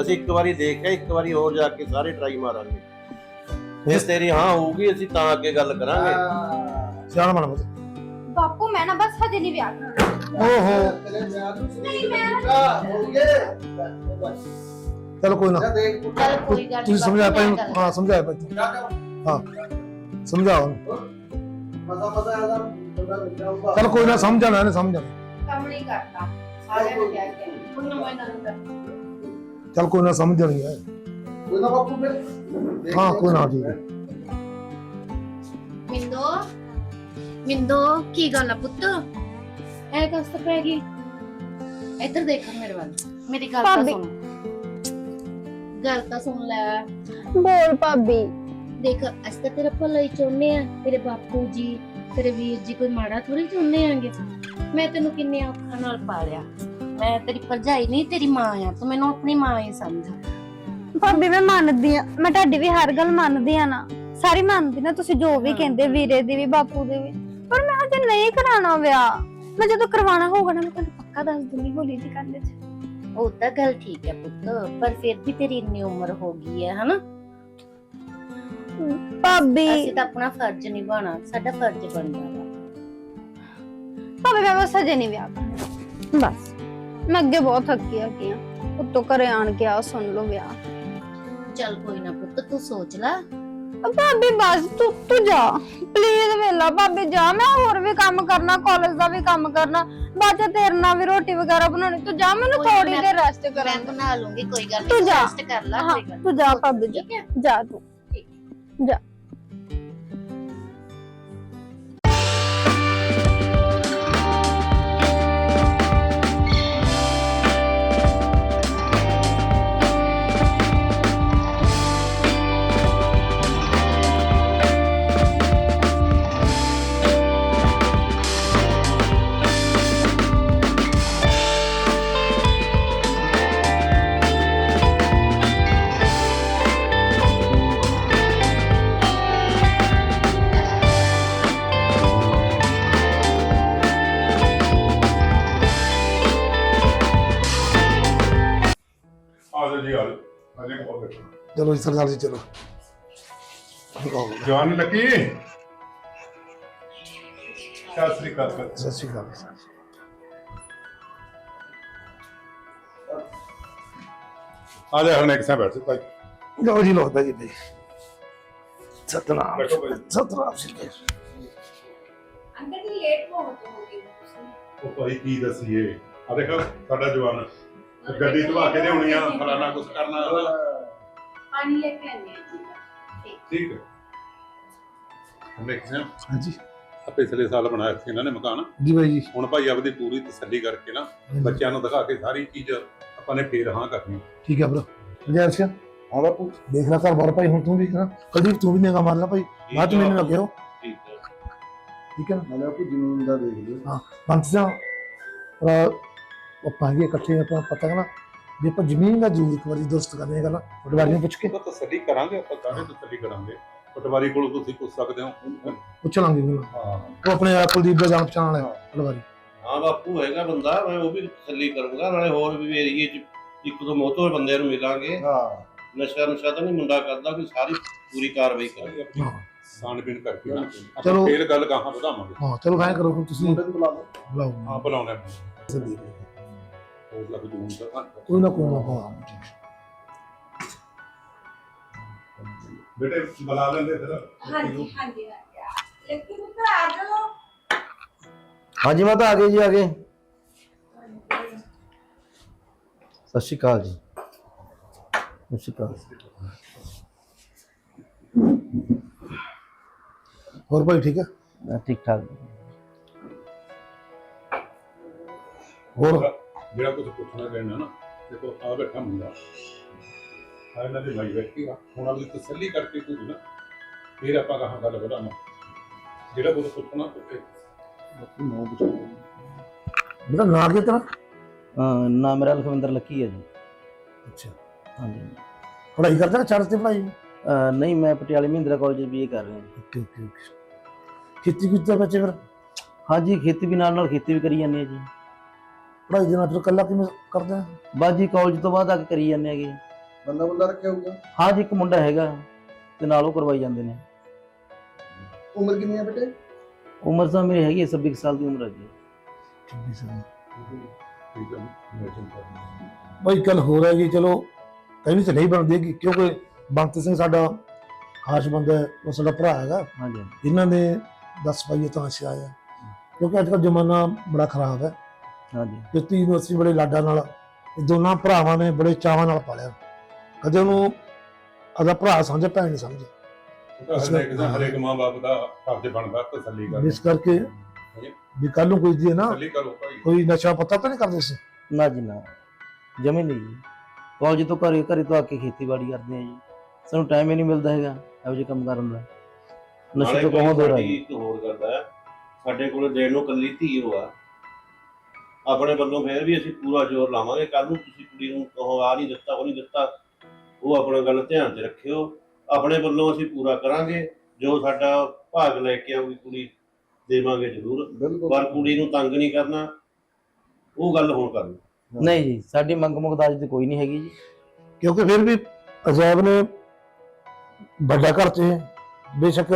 ਅਸੀਂ ਇੱਕ ਵਾਰੀ ਦੇਖਿਆ ਇੱਕ ਵਾਰੀ ਹੋਰ ਜਾ ਕੇ ਸਾਰੇ ਟਰਾਈ ਮਾਰਾਂਗੇ। ਜੇ ਤੇਰੀ ਹਾਂ ਹੋਊਗੀ ਅਸੀਂ ਤਾਂ ਅੱਗੇ ਗੱਲ ਕਰਾਂਗੇ। ਸਿਆਣਾ ਬਣ ਪੁੱਤ ਬਾਪੂ ਮੈਂ ਨਾ ਬਸ ਹਜੇ ਨਹੀਂ ਵਿਆਹ ਕਰਨਾ ਓਹੋ। ਨਹੀਂ ਮੈਂ ਚਲੋ ਕੋਈ ਨਾ। ਚੱਲ ਕੋਈ ਗੱਲ ਨੀ, ਤੁਸੀਂ ਸਮਝਾ ਪਾਈ ਗੱਲ ਹਾਂ ਸਮਝਾਇਆ ਪਾਈ ਤੂੰ। ਹਾਂ। ਸਮਝਾਓ ਮਜ਼ਾ ਮਜ਼ਾ ਆਦਾ ਬੰਦਾ ਮਿਲ ਜਾਊਗਾ। ਚਲ ਕੋਈ ਨਾ ਸਮਝਾਣਾ ਇਹਨੇ ਸਮਝਾਣਾ ਕੰਮ ਨਹੀਂ ਕਰਦਾ। ਸਾਰਿਆਂ ਨੂੰ ਵਿਆਹ ਕੇ ਕੋਈ ਨਾ ਮੈਂ ਨਾ ਚਲ ਕੋਈ ਨਾ ਸਮਝਣੀ ਹੈ ਕੋਈ ਨਾ ਬਾਪੂ ਫਿਰ। ਹਾਂ ਕੋਈ ਨਾ ਠੀਕ ਹੈ। ਮਿੰਦੋ ਮਿੰਦੋ ਕੀ ਗੱਲ ਆ ਪੁੱਤ? ਐ ਕਸਤ ਪੈ ਗਈ। ਇੱਧਰ ਦੇਖ ਮੇਰੇ ਵੱਲ। ਮੇਰੀ ਗੱਲ ਤਾਂ ਭਾਬੀ। ਸੁਣ। ਗੱਲ ਤਾਂ ਸੁਣ ਲੈ। ਬੋਲ ਭਾਬੀ। ਦੇਖ ਅਸੀਂ ਤਾਂ ਤੇਰਾ ਭਲਾ ਹੀ ਚਾਹੁੰਦੇ ਆ ਤੇਰੇ ਬਾਪੂ ਜੀ ਤੇਰੇ ਵੀਰ ਜੀ ਕੋਈ ਮਾੜਾ ਥੋੜੀ ਚਾਹੁੰਦੇ ਆਂਗੇ ਮੈਂ ਤੈਨੂੰ ਕਿੰਨੇ ਔਖਾਂ ਨਾਲ ਪਾਲਿਆ। ਮੈਂ ਤੇਰੀ ਭਰਜਾਈ ਨਹੀਂ ਤੇਰੀ ਮਾਂ ਆ। ਤੂੰ ਮੈਨੂੰ ਆਪਣੀ ਮਾਂ ਹੀ ਸਮਝ। ਭਾਬੀ ਮੈਂ ਮੰਨਦੀ ਆ ਮੈਂ ਤੁਹਾਡੀ ਵੀ ਹਰ ਗੱਲ ਮੰਨਦੀ ਆ ਨਾ। ਸਾਰੀ ਮੰਨਦੀ ਨਾ ਤੁਸੀਂ ਜੋ ਵੀ। ਕਹਿੰਦੇ ਵੀਰੇ ਦੀ ਵੀ ਬਾਪੂ ਦੀ ਵੀ। ਪਰ ਮੈਂ ਹਜੇ ਨਹੀਂ ਕਰਾਉਣਾ ਵਿਆਹ। ਮੈਂ ਜਦੋਂ ਕਰਵਾਉਣਾ ਹੋਊਗਾ ਨਾ ਮੈਂ ਤੁਹਾਨੂੰ ਪੱਕਾ ਦੱਸ ਦੂੰਗੀ ਹੋਲੀ ਦੀ ਗੱਲ 'ਚ ਉਹ ਤਾਂ ਗੱਲ ਠੀਕ ਹੈ ਪੁੱਤ ਪਰ ਫਿਰ ਵੀ ਤੇਰੀ ਇੰਨੀ ਉਮਰ ਹੋ ਗਈ ਹੈ ਹਨਾ? ਭਾਬੀ। ਅਸੀਂ ਤਾਂ ਆਪਣਾ ਫਰਜ਼ ਨਿਭਾਉਣਾ ਸਾਡਾ ਫਰਜ਼ ਬਣਦਾ ਵਾ। ਭਾਬੀ ਮੈਂ ਬਸ ਹਜੇ ਨਹੀਂ ਵਿਆਹ ਕਰਨਾ। ਬਸ। ਮੈਂ ਅੱਗੇ ਬਹੁਤ ਥੱਕੀ ਆ ਗਈ ਆ ਉੱਤੋਂ ਘਰੇ ਆਣ ਕੇ ਆ ਸੁਣ ਲਓ ਵਿਆਹ। ਚੱਲ ਕੋਈ ਨਾ ਪੁੱਤ ਤੂੰ ਸੋਚ ਲੈ। ਭਾਬੀ ਬਸ ਤੂੰ ਤੂੰ ਜਾ। ਪਲੀਜ਼ ਵੇਲਾ ਭਾਬੀ ਜਾ। ਮੈਂ ਹੋਰ ਵੀ ਕੰਮ ਕਰਨਾ ਕਾਲਜ ਦਾ ਵੀ ਕੰਮ ਕਰਨਾ। ਬਾਅਦ ਚ ਤੇਰੇ ਨਾਲ ਵੀ ਰੋਟੀ ਵਗੈਰਾ ਬਣਾਉਣੀ। ਤੂੰ ਜਾ ਮੈਨੂੰ ਕੋਈ ਨੀ, ਥੋੜੀ ਮੈਂ- ਦੇਰ ਰੈਸਟ ਮੈਂ ਕਰਨ ਬਣਾ ਲੂੰਗੀ ਕੋਈ ਗੱਲ ਤੂੰ ਨਹੀਂ ਜਾ। ਰੈਸਟ ਕਰ ਲੈ ਹਾਂ ਕੋਈ ਗੱਲ ਨੀ। ਤੂੰ ਜਾ ਭਾਬੀ ਜਾ। ਜਾ ਤੂੰ। ਜਾ। ਆ ਜਾਓ ਜੀ ਆ ਜਾਓ ਅਜੇ ਕੋਲ ਚਲੋ ਜੀ ਸਰਦਾਰ ਜੀ ਚਲੋ ਜਵਾਨ ਲੱਕੀ ਸਤਿ ਸ੍ਰੀ ਅਕਾਲ ਸਰ। ਸਤਿ ਸ਼੍ਰੀ ਅਕਾਲ ਜੀ। ਆ ਜਾ ਹਰਨੇਕ ਸਾਹਿਬ ਬੈਠ ਭਾਈ ਲਓ ਜੀ ਲਓ ਜੀ ਭਾਈ ਸਤਨਾਮ ਬੈਠੋ ਭਾਈ ਸਤਨਾਮ ਸਿੰਘ ਜੀ। ਅੰਦਰ ਦੀ ਲੇਟ ਬਹੁਤ ਹੋ ਗਈ ਉਹ ਭਾਈ ਕੀ ਦਸੀਏ ਆ ਦੇਖੋ ਸਾਡਾ ਜਵਾਨ ਗੱਡੀ ਧਵਾ ਕੇ ਲਿਆਉਣੀ ਆ ਫਲਾਣਾ ਕੁਝ ਕਰਨਾ। ਪਾਣੀ ਲੈ ਕੇ ਆਨੇ ਜੀ ਠੀਕ। ਹੈ। ਹਰਨੇਕ ਸਾਹਿਬ ਹਾਂਜੀ। ਆ ਪਿਛਲੇ ਸਾਲ ਬਣਾਇਆ ਸੀ ਇਹਨਾਂ ਨੇ ਮਕਾਨ। ਜੀ ਭਾਈ ਜੀ। ਹੁਣ ਭਾਈ ਆਪਦੀ ਪੂਰੀ ਤਸੱਲੀ ਕਰਕੇ ਨਾ ਬੱਚਿਆਂ ਨੂੰ ਦਿਖਾ ਕੇ ਸਾਰੀ ਚੀਜ਼ ਆਪਾਂ ਨੇ ਫੇਰ ਹਾਂ ਕਰਨੀ। ਠੀਕ ਹੈ ਬ్రో ਜੈ ਸਿੰਘ ਹਾਂ ਬਾਪੂ ਦੇਖ ਲੈ ਘਰ ਬਾਰ ਭਾਈ ਹੁਣ ਤੂੰ ਵੀ ਨਾ ਕਦੀ ਤੂੰ ਵੀ ਨਿਗਾ ਮਾਰ ਲੈ ਭਾਈ। ਬਾਅਦ ਚ ਮੈਨੂੰ ਲੱਗਿਓ ਠੀਕ ਹੈ ਠੀਕ ਹੈ ਨਾ? ਨਾਲੇ ਬਾਪੂ ਜ਼ਮੀਨ ਦਾ ਦੇਖ ਲਿਓ। ਬੰਤ ਸਿੰਘ ਪਰ ਆਪਾਂ ਹੈਗੇ ਇਕੱਠੇ ਆਪਾਂ ਪਤਾ ਹੈ ਨਾ ਵੀ ਆਪਾਂ ਜ਼ਮੀਨ ਦਾ ਜ਼ਰੂਰ ਇੱਕ ਵਾਰੀ ਦੁਰਸਤ ਕਰਨੇ ਗੱਲ ਪਟਵਾਰੀ ਨੂੰ ਪੁੱਛ ਕੇ। ਉਹ ਤਸੱਲੀ ਕਰਾਂਗੇ ਆਪਾਂ ਸਾਰੇ ਤਸੱਲੀ ਕਰਾਂਗੇ। ਪਟਵਾਰੀ ਕੋਲ ਤੁਸੀਂ ਪੁੱਛ ਸਕਦੇ ਹੋ। ਪੁੱਛ ਲਾਂਗੇ ਉਹਨੂੰ। ਹਾਂ। ਉਹ ਆਪਣੇ ਆਪ ਕੁਲਦੀਪ ਦਾ ਜਾਣ ਪਛਾਣ ਵਾਲਾ ਪਟਵਾਰੀ। ਹਾਂ ਬਾਪੂ ਹੈਗਾ ਬੰਦਾ ਮੈਂ ਉਹ ਵੀ ਤਸੱਲੀ ਕਰੂੰਗਾ ਨਾਲੇ ਹੋਰ ਵੀ ਏਰੀਏ 'ਚ ਇੱਕ ਦੋ ਮੋਤੋਰ ਬੰਦੇ ਨੂੰ ਮਿਲਾਂਗੇ। ਹਾਂ। ਨਸ਼ਾ ਨੁਸ਼ਾ ਤਾਂ ਨਹੀਂ ਮੁੰਡਾ ਕਰਦਾ ਕਿ ਸਾਰੀ ਪੂਰੀ ਕਾਰਵਾਈ ਕਰਾਂਗੇ ਆਪਣੀ ਹਾਂ। ਸਾਣਬੀਨ ਕਰਕੇ ਨਾ। ਚਲੋ। ਫੇਰ ਗੱਲ ਗਾਹਾਂ ਵਧਾਵਾਂਗੇ। ਹਾਂ ਚਲੋ ਐਂ ਕਰੋ ਤੁਸੀਂ ਮੁੰਡੇ ਨੂੰ ਬੁਲਾ ਲਓ ਬੁਲਾਓ। ਹਾਂ ਬੁਲਾਉਣਾ ਸੰਦੀਪ ਹੋਰ ਲੱਗ ਜੂਨ ਤੱਕ ਕੋਈ ਨਾ ਕੋਈ ਨਾ ਹਾਂ ਬੇਟੇ ਬੁਲਾ ਲੈਂਦੇ ਫਿਰ ਹਾਂਜੀ ਹਾਂਜੀ ਲੇਕਿਨ ਉੱਧਰ ਆ ਜਾਓ ਹਾਂਜੀ ਮਾਤਾ ਆ ਗਏ ਜੀ ਆ ਗਏ ਸਤਿ ਸ਼੍ਰੀ ਅਕਾਲ ਜੀ ਸਤਿ ਸ਼੍ਰੀ ਅਕਾਲ ਹੋਰ ਭਾਈ ਠੀਕ ਹੈ ਮੈਂ ਠੀਕ ਠਾਕ ਹੋਰ ਜਿਹੜਾ ਕੁਝ ਪੁੱਛਣਾ ਲੈਣਾ ਨਾ ਦੇਖੋ ਆ ਬੈਠਾ ਮੁੰਡਾ। ਆ ਇਹਨਾਂ ਦੀ ਮਾਈ ਬੈਠੀ ਆ। ਹੁਣ ਆਪਣੀ ਤਸੱਲੀ ਕਰਕੇ ਕੋਈ ਨਾ ਫੇਰ ਆਪਾਂ ਗਾਹਾਂ ਗੱਲ ਵਧਾਵਾਂ। ਜਿਹੜਾ ਕੁਝ ਪੁੱਛਣਾ ਪੁੱਛੇ ਬਾਪੂ ਨੋ ਪੁੱਛੋ ਮੇਰਾ ਨਾਂ ਕੀ ਤੇਰਾ? ਹਾਂ ਨਾ ਮੇਰਾ ਲਖਵਿੰਦਰ ਲੱਕੀ ਹੈ ਜੀ। ਅੱਛਾ। ਹਾਂਜੀ। ਪੜ੍ਹਾਈ ਕਰਦਾ ਛੱਡ ਤੇ ਪੜ੍ਹਾਈ? ਨਹੀਂ ਮੈਂ ਪਟਿਆਲੇ ਮਹਿੰਦਰਾ ਕਾਲਜ ਬੀਏ ਕਰ ਰਿਹਾ ਜੀ। ਓਕੇ ਓਕੇ ਖੇਤੀ ਤਾਂ ਬੱਚੇ ਫਿਰ? ਹਾਂਜੀ ਖੇਤੀ ਵੀ ਨਾਲ ਨਾਲ ਖੇਤੀ ਵੀ ਕਰੀ ਜਾਂਦੇ ਆ ਜੀ। ਪੜ੍ਹਾਈ ਦੇ ਨਾਲ ਫਿਰ ਕੱਲਾ ਕਿਵੇਂ ਕਰਦਾ? ਹੈ? ਬਸ ਜੀ ਕਾਲਜ ਤੋਂ ਬਾਅਦ ਆ ਕੇ ਕਰੀ ਜਾਂਦੇ ਹੈਗੇ। ਬੰਦਾ ਬੰਦਾ ਰੱਖਿਆ ਹੋਊਗਾ? ਹਾਂ ਜੀ ਇੱਕ ਮੁੰਡਾ ਹੈਗਾ ਤੇ ਨਾਲ ਉਹ ਕਰਵਾਈ ਜਾਂਦੇ ਨੇ। ਉਮਰ ਕਿੰਨੀ ਹੈ ਬੇਟੇ? ਉਮਰ ਤਾਂ ਮੇਰੀ ਹੈਗੀ ਹੈ 26 ਕੁ ਸਾਲ ਦੀ ਉਮਰ ਹੈ ਜੀ। ਛੱਬੀ ਸਾਲ ਠੀਕ ਹੈ ਮੈਂ ਚਿੰਤਾ ਨਹੀਂ। ਬਈ ਗੱਲ ਹੋ ਰਹੀ ਹੈ ਚਲੋ ਕਹਿੰਦੀ ਤਾਂ ਨਹੀਂ ਬਣਦੀ ਹੈਗੀ ਕਿਉਂਕਿ ਬੰਤ ਸਿੰਘ ਸਾਡਾ ਖਾਸ ਬੰਦਾ ਹੈ ਉਹ ਸਾਡਾ ਭਰਾ ਹੈਗਾ। ਹਾਂਜੀ ਇਹਨਾਂ ਨੇ 10 ਪਾਈਏ ਤਾਂ ਆਇਆ। ਕਿਉਂਕਿ ਅੱਜ ਕੱਲ੍ਹ ਜ਼ਮਾਨਾ ਬੜਾ ਖਰਾਬ ਹੈ। ਹਾਂਜੀ। ਜੋਤੀ ਨੂੰ ਅਸੀਂ ਬੜੇ ਲਾਡਾਂ ਨਾਲ ਇਹ ਦੋਨਾਂ ਭਰਾਵਾਂ ਨੇ ਬੜੇ ਚਾਵਾਂ ਨਾਲ ਪਾਲਿਆ। ਕਦੇ ਉਹਨੂੰ ਆਦਾ ਭਰਾ ਸਮਝੇ ਭੈਣ ਨਹੀਂ ਸਮਝੇ। ਉਹ ਤਾਂ ਹਰੇਕ ਦਾ ਹਰੇਕ ਮਾਂ ਬਾਪ ਦਾ ਫਰਜ਼ ਬਣਦਾ ਤਸੱਲੀ ਕਰਨਾ। ਇਸ ਕਰਕੇ ਵੀ ਕੱਲ ਨੂੰ ਕੋਈ ਦੀ ਨਾ ਤਸੱਲੀ ਕਰੋ ਭਾਈ। ਕੋਈ ਨਸ਼ਾ ਪੱਤਾ ਤਾਂ ਨਹੀਂ ਕਰਦੇ ਸੀ? ਨਾ ਜੀ ਨਾ। ਜਮੀ ਨਹੀਂ ਜੀ। ਕਾਲਜ ਤੋਂ ਘਰੇ ਘਰੇ ਤੋਂ ਆ ਕੇ ਖੇਤੀਬਾੜੀ ਕਰਦੇ ਆ ਜੀ। ਸਾਨੂੰ ਟਾਈਮ ਹੀ ਨਹੀਂ ਮਿਲਦਾ ਹੈਗਾ ਇਹੋ ਜਿਹੇ ਕੰਮ ਕਰਨ ਦਾ। ਨਸ਼ੇ ਤੋਂ ਕੌਣ ਦੂਰ ਆ ਜੀ। ਇੱਕ ਹੋਰ ਗੱਲ ਹੈ ਸਾਡੇ ਕੋਲ ਦੇਣ ਨੂੰ ਕੱਲੀ ਧੀ ਹੋਆ ਆਪਣੇ ਵੱਲੋਂ ਫੇਰ ਵੀ ਅਸੀਂ ਪੂਰਾ ਜ਼ੋਰ ਲਾਵਾਂਗੇ। ਕੱਲ ਨੂੰ ਤੁਸੀਂ ਕੁੜੀ ਨੂੰ ਕਹੋ ਆ ਨਹੀਂ ਦਿੱਤਾ ਉਹ ਨਹੀਂ ਦਿੱਤਾ ਉਹ ਆਪਣਾ ਗੱਲ ਧਿਆਨ 'ਚ ਰੱਖਿਓ। ਆਪਣੇ ਵੱਲੋਂ ਅਸੀਂ ਪੂਰਾ ਕਰਾਂਗੇ। ਜੋ ਸਾਡਾ ਭਾਗ ਲੈ ਕੇ ਆਊਗੀ ਕੁੜੀ ਦੇਵਾਂਗੇ ਜ਼ਰੂਰ। ਪਰ ਕੁੜੀ ਨੂੰ ਤੰਗ ਨਹੀਂ ਕਰਨਾ ਉਹ ਗੱਲ ਹੁਣ ਕਰਨੀ ਨਹੀਂ ਜੀ ਸਾਡੀ ਮੰਗ ਮੁਕਦਾਜ ਤੇ ਕੋਈ ਨਹੀਂ ਹੈਗੀ ਜੀ। ਕਿਉਂਕਿ ਫਿਰ ਵੀ ਅਜੈਬ ਨੇ ਵੱਡਾ ਘਰ ਚ ਹੈ। ਬੇਸ਼ੱਕ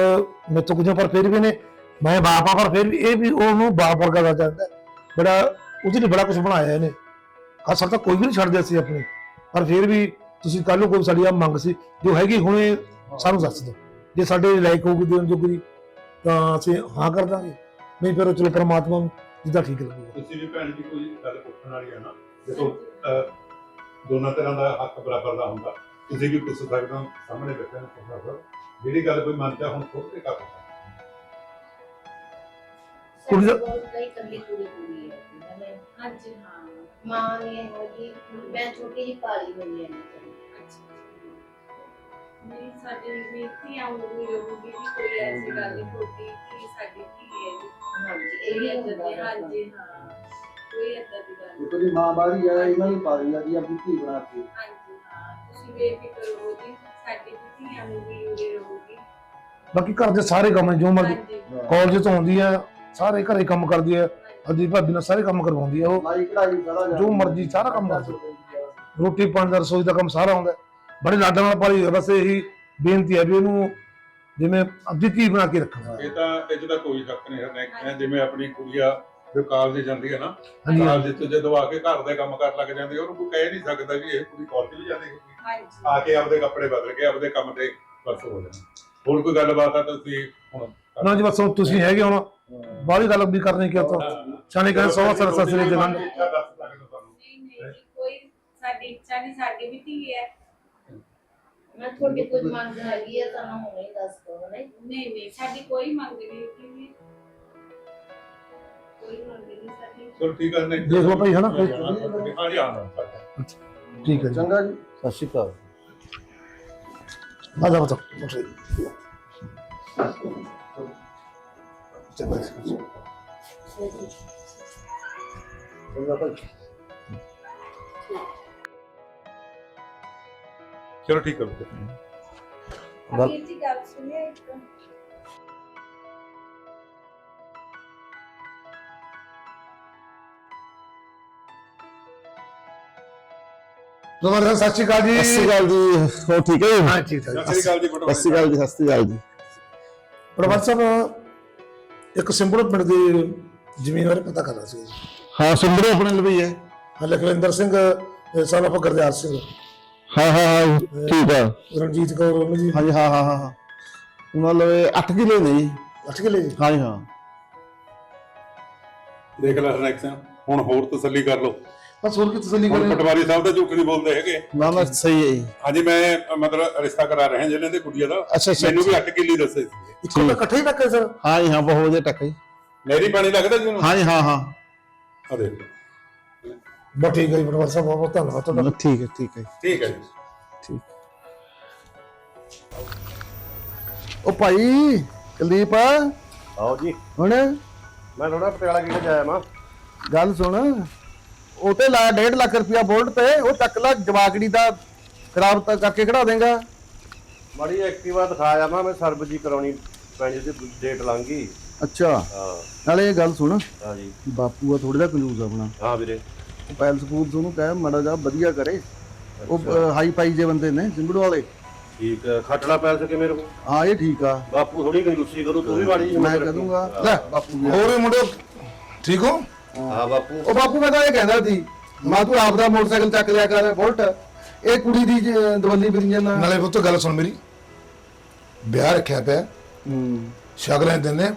ਮੇਰੇ ਤੋਂ ਕੁਝ ਪਰ ਫਿਰ ਵੀ ਨੇ ਮੈਂ ਬਾਪ ਪਰ ਫਿਰ ਵੀ ਇਹ ਵੀ ਉਹਨੂੰ ਬਾਪ ਵਰਗਾ ਦਾ ਜਾਂਦਾ ਬੜਾ ਉਹਦੇ ਲਈ ਬੜਾ ਕੁਝ ਬਣਾਇਆ ਇਹਨੇ। ਅਸਰ ਤਾਂ ਕੋਈ ਵੀ ਨਹੀਂ ਛੱਡਦੇ ਸੀ ਆਪਣੇ। ਪਰ ਫਿਰ ਵੀ ਤੁਸੀਂ ਕੱਲ ਨੂੰ ਕੋਈ ਸਾਡੀ ਆ ਮੰਗ ਸੀ ਜੋ ਹੈਗੀ ਹੁਣੇ ਸਾਨੂੰ ਦੱਸ ਦਿਓ। ਜੇ ਸਾਡੇ ਲਾਇਕ ਹੋਊਗੀ ਦੇਣ ਜੋਗੀ ਤਾਂ ਅਸੀਂ ਹਾਂ ਕਰ ਦਾਂਗੇ। ਨਹੀਂ ਫਿਰ ਉਹ ਚਲੋ ਪਰਮਾਤਮਾ ਨੂੰ ਜਿੱਦਾਂ ਠੀਕ ਲੱਗੂਗਾ ਤੁਸੀਂ ਵੀ ਭੈਣ ਜੀ ਕੋਈ ਗੱਲ ਪੁੱਛਣ ਵਾਲੀ ਆ ਨਾ? ਦੇਖੋ ਦੋਨਾਂ ਤਰ੍ਹਾਂ ਦਾ ਹੱਕ ਬਰਾਬਰ ਦਾ ਹੁੰਦਾ। ਤੁਸੀਂ ਵੀ ਪੁੱਛ ਸਕਦੇ ਹੋ ਸਾਹਮਣੇ ਬੈਠੇ ਨੂੰ ਪੁੱਛ ਸਕਦੇ ਹੋ। ਜਿਹੜੀ ਗੱਲ ਕੋਈ ਮੰਨਦਾ ਹੁਣ ਖੁਦ ਤੇ ਕਰ ਕੁੜੀ ਦਾ- ਕੋਲ ਕਈ ਕੁੜੀ ਕੁੜੀ ਹੈ। ਹਾਂਜੀ ਹਾਂ ਮਾਂ ਨੇ ਹੋਈ ਮੈਂ ਛੋਟੀ ਜਿਹੀ ਪਾਲੀ ਹੋਈ ਹੈ ਨਹੀਂ ਸਾਡੇ ਵੀ ਧੀਆਂ ਵਾਂਗੂ ਰਹੂਗੀ ਵੀ ਕੋਈ ਐਸੀ ਗੱਲ ਨਹੀਂ ਹੋਗੀ ਕਿ ਸਾਡੀ ਧੀ ਹੈ ਜੀ। ਹਾਂਜੀ ਇਹ ਇਹ ਵੀ ਵੀ ਏਦਾਂ ਹੁੰਦਾ ਦੀ ਹੈ ਹਾਂਜੀ ਹਾਂ। ਕੋਈ ਏਦਾਂ ਦੀ ਗੱਲ ਨਹੀਂ ਉਹ ਤੇਰੀ ਮਾਂ ਬਾਹਰੀ ਆ ਇਹਨਾਂ ਨੂੰ ਪਾਰੀ ਆ ਦੀ ਆਪਣੀ ਧੀ ਬਣਾ ਕੇ। ਹਾਂਜੀ ਹਾਂ। ਤੁਸੀਂ ਬੇਫਿਕਰ ਰਹੋ ਜੀ ਸਾਡੀ ਵੀ ਧੀਆਂ ਨੂੰ ਵੀ ਉਰੇ ਰਹੂਗੀ। ਬਾਕੀ ਘਰ ਦੇ ਸਾਰੇ ਕੰਮ ਨੇ ਜੋ ਮਰਜ਼ੀ ਹਾਂਜੀ। ਕਾਲਜ ਤੋਂ ਆਉਂਦੀ ਹੈ ਸਾਰੇ ਘਰੇ ਕੰਮ ਕਰਦੀ ਹੈ ਅੱਦੀ ਭਾਬੀ ਨਾਲ ਸਾਰੇ ਕੰਮ ਕਰਵਾਉਂਦੀ ਹੈ ਉਹ। ਲਾਈ ਕਢਾਈ ਸਾਰਾ ਜੋ ਮਰਜ਼ੀ ਸਾਰਾ ਕੰਮ ਕਰ ਰੋਟੀ ਪਾਣੀ ਦਾ ਰਸੋਈ ਦਾ ਕੰਮ ਸਾਰਾ ਹੁੰਦਾ। ਹੈ। ਬੜੇ ਲਾਡਾਂ ਨਾਲ ਪਾਲੀ। ਬਸ ਇਹੀ ਬੇਨਤੀ ਹੈ ਵੀ ਇਹਨੂੰ ਜਿਵੇਂ ਅੱਧੀ ਧੀ ਬਣਾ ਕੇ ਰੱਖਣਾ। ਇਹ ਤਾਂ ਇਹ 'ਚ ਤਾਂ ਕੋਈ ਸ਼ੱਕ ਨਹੀਂ ਹੈ। ਮੈਂ ਜਿਵੇਂ ਆਪਣੀ ਕੁੜੀਆ ਜੋ ਕਾਲਜ ਜਾਂਦੀ ਹੈ ਨਾ ਹਾਂਜੀ ਕਾਲਜ ਤੋਂ ਜਦੋਂ ਆ ਕੇ ਘਰ ਦੇ ਕੰਮ ਕਰਨ ਲੱਗ ਜਾਂਦੀ ਹੈ, ਉਹਨੂੰ ਕੋਈ ਕਹਿ ਨਹੀਂ ਸਕਦਾ ਵੀ ਇਹ ਕੁੜੀ ਕਾਲਜ ਵੀ ਜਾਂਦੀ ਹੋਊਗੀ। ਹਾਂਜੀ। ਆ ਕੇ ਆਪਦੇ ਕੱਪੜੇ ਬਦਲ ਕੇ ਆਪਦੇ ਕੰਮ ਤੇ ਪਰਸ ਹੋ ਜਾਣਾ ਹੋਰ ਕੋਈ ਗੱਲਬਾਤ ਆ ਤਾਂ ਤੁਸੀਂ ਹੁਣ? ਨਾ ਜੀ ਬਸ ਹੁਣ ਤੁਸੀਂ ਹੈਗੇ ਹੁਣ ਬਾਹਲੀ ਗੱਲ ਵੀ ਕਰਨੀ ਕਿਉਂ ਤੋਂ ਚਾਣੇ ਕਹਿੰਦੇ ਸੌ ਸਰ ਸਸਰੇ ਦੇ ਲੰਘ ਇੱਛਾ ਦੱਸ ਸਕਦੇ ਹੋ ਤੁਹਾਨੂੰ ਨਹੀਂ ਨਹੀਂ ਜੀ ਕੋਈ ਸਾਡੀ ਇੱਛਾ ਨਹੀਂ ਸਾਡੀ ਵੀ ਧੀ ਹੈ ਮੈਂ ਤੁਹਾਡੀ ਕੋਈ ਮੰਗ ਹੈਗੀ ਹੈ ਤੁਹਾਨੂੰ ਹੁਣੇ ਹੀ ਦੱਸ ਦੋ ਨਹੀਂ ਨਹੀਂ ਨਹੀਂ ਸਾਡੀ ਕੋਈ ਮੰਗ ਨਹੀਂ ਕਿ ਕੋਈ ਮੰਗ ਨਹੀਂ ਸਾਡੀ ਚਲੋ ਠੀਕ ਹੈ ਨਹੀਂ ਦੇਖ ਲਓ ਭਾਈ, ਹਨਾ? ਹਾਂ ਜੀ ਹਾਂ ਹਾਂ ਠੀਕ ਹੈ ਜੀ ਚੰਗਾ ਜੀ ਸਤਿ ਸ਼੍ਰੀ ਅਕਾਲ ਆ ਜਾ ਬਤਾ ਚੰਗਾ ਭਾਈ ਚਲੋ ਠੀਕ ਹੈ ਬੇਟੇ। ਗੱਲ- ਵੀਰ ਜੀ ਗੱਲ ਸੁਣਿਓ ਇੱਕ। ਜ਼ਬਰਦਸਤ ਸਤਿ ਸ਼੍ਰੀ ਅਕਾਲ ਜੀ। ਸਤਿ ਸ਼੍ਰੀ ਅਕਾਲ ਜੀ। ਹੋ ਠੀਕ ਹੈ ਜੀ? ਹਾਂ ਠੀਕ ਠਾਕ। ਸਤਿ ਸ੍ਰੀ ਅਕਾਲ ਜੀ ਸਤਿ ਸ਼੍ਰੀ ਅਕਾਲ ਜੀ ਸਤਿ ਸ਼੍ਰੀ ਅਕਾਲ ਜੀ। ਪ੍ਰਭਾਤ ਸਾਹਿਬ ਇੱਕ ਸਿੰਬਲ ਪਿੰਡ ਦੀ ਜ਼ਮੀਨ ਬਾਰੇ ਪਤਾ ਕਰਨਾ ਸੀ ਹਾਂ ਸੁੰਦਰੇ ਆਪਣੇ ਲਈ ਵੀ ਹੈ। ਹਾਂ ਲਖਵਿੰਦਰ ਸਿੰਘ ਸਾਲ ਆਫ ਗੁਰਦਿਆਲ ਸਿੰਘ। ਹਾਂ ਹਾਂ ਹਾਂ ਠੀਕ ਹੈ ਰਣਜੀਤ ਕੌਰ ਉਹਨਾਂ ਦੀ ਹਾਂਜੀ ਹਾਂ ਹਾਂ ਹਾਂ ਹਾਂ। ਮਤਲਬ ਇਹ 8 ਕਿਲੇ ਨੇ ਜੀ। ਅੱਠ ਕਿਲੇ ਜੀ? ਹਾਂਜੀ ਹਾਂ। ਦੇਖ ਲੈ ਹਰਨੈਕ ਸਿੰਘ ਹੁਣ ਹੋਰ ਤਸੱਲੀ ਕਰ ਲਓ। ਬਸ ਹੋਰ ਕੀ ਤਸੱਲੀ ਕਰੇ ਪਟਵਾਰੀ ਸਾਹਿਬ ਤਾਂ ਝੂਠ ਨਹੀਂ ਬੋਲਦੇ ਹੈਗੇ। ਨਾ ਨਾ ਸਹੀ ਹੈ ਜੀ। ਹਾਂਜੀ ਮੈਂ ਮਤਲਬ ਰਿਸ਼ਤਾ ਕਰਾ ਰਿਹਾ ਜਿਹਨਾਂ ਦੇ ਕੁੜੀਆਂ ਦਾ। ਅੱਛਾ ਅੱਛਾ ਮੈਨੂੰ ਵੀ 8 ਕਿੱਲੀ ਦੱਸੇ ਸੀ। ਇੱਕੋ ਤਾਂ ਇਕੱਠੇ ਹੀ ਰੱਖੇ ਸਰ? ਹਾਂ ਜੀ ਹਾਂ ਬਹੁਤ ਵਧੀਆ ਟੱਕ ਨਹਿਰੀ ਪਾਣੀ ਲੱਗਦਾ ਜੀ ਹਾਂ ਹਾਂ ਹਾਂ। ਆ ਦੇਖ। ਬਸ ਠੀਕ ਹੈ ਜੀ ਸਾਹਿਬ ਬਹੁਤ ਬਹੁਤ ਧੰਨਵਾਦ ਤੁਹਾਡਾ। ਠੀਕ ਹੈ ਠੀਕ ਹੈ ਠੀਕ ਹੈ ਜੀ। ਉਹ ਭਾਈ ਕੁਲਦੀਪ। ਆਓ ਜੀ। ਹੁਣ? ਮੈਂ ਥੋੜਾ ਪਟਿਆਲਾ ਕਿਹੜੇ ਜਾਇਆ ਮਾਂ ਗੱਲ ਸੁਣ। ਉਹ ਤੇ ਲਾਇਆ 1.5 ਲੱਖ ਰੁਪਇਆ ਬੋਲਟ ਤੇ ਉਹ ਚੱਕ ਲੈ ਜਵਾਕੜੀ ਦਾ ਖਰਾਬ ਤਾਂ ਕਰਕੇ ਖੜਾ ਦੇਗਾ। ਮਾੜੀ ਐਕਟਿਵਾ ਦਿਖਾਇਆ ਮਾਂ ਮੈਂ ਸਰਵ ਜੀ ਕਰਾਉਣੀ ਪੈਣੀ ਤੇ ਡੇਟ ਲੰਘ ਗਈ। ਅੱਛਾ। ਹਾਂ। ਨਾਲੇ ਇਹ ਗੱਲ ਸੁਣ। ਹਾਂ ਜੀ ਬਾਪੂ ਆ ਥੋੜਾ ਜਿਹਾ ਕੰਜੂਸ ਆਪਣਾ। ਹਾਂ ਵੀਰੇ। ਉਹ ਪੈਲਸ ਫੂਡਸ ਉਹਨੂੰ ਕਹਿ ਮੜਾ ਜਾ ਵਧੀਆ ਕਰੇ। ਉਹ ਹਾਈ ਪਾਈ ਜੇ ਬੰਦੇ ਨੇ ਸਿੰਬੜੂ ਵਾਲੇ। ਠੀਕ ਖੱਟਣਾ ਪੈ ਸਕੇ ਮੇਰੇ ਕੋਲ ਹਾਂ ਇਹ ਠੀਕ ਆ। ਬਾਪੂ ਥੋੜੀ ਕੰਜੂਸੀ ਕਰੂ ਤੂੰ ਵੀ ਮਾੜੀ ਜਿਹੀ ਮੈਂ ਹਾਂ। ਲੈ ਬਾਪੂ ਹੋਰ ਵੀ ਮੁੰਡੇ ਠੀਕ ਹੋ? ਹਾਂ ਬਾਪੂ। ਉਹ ਬਾਪੂ ਮੈਂ ਤਾਂ ਇਹ ਕਹਿੰਦਾ ਸੀ ਮੈਂ ਤੂੰ ਆਪ ਦਾ ਮੋਟਰਸਾਈਕਲ ਚੱਕ ਲਿਆ ਕਰ ਬੁਲਟ। ਇਹ ਕੁੜੀ ਦੀ ਦਵੱਲੀ ਬਰੀਆਂ ਨਾਲ ਨਾਲੇ ਉਹ ਗੱਲ ਸੁਣ ਮੇਰੀ। ਵਿਆਹ ਰੱਖਿਆ ਪਿਆ। ਹੂੰ। ਸ਼ਗਲਾਂ ਦਿੰਦੇ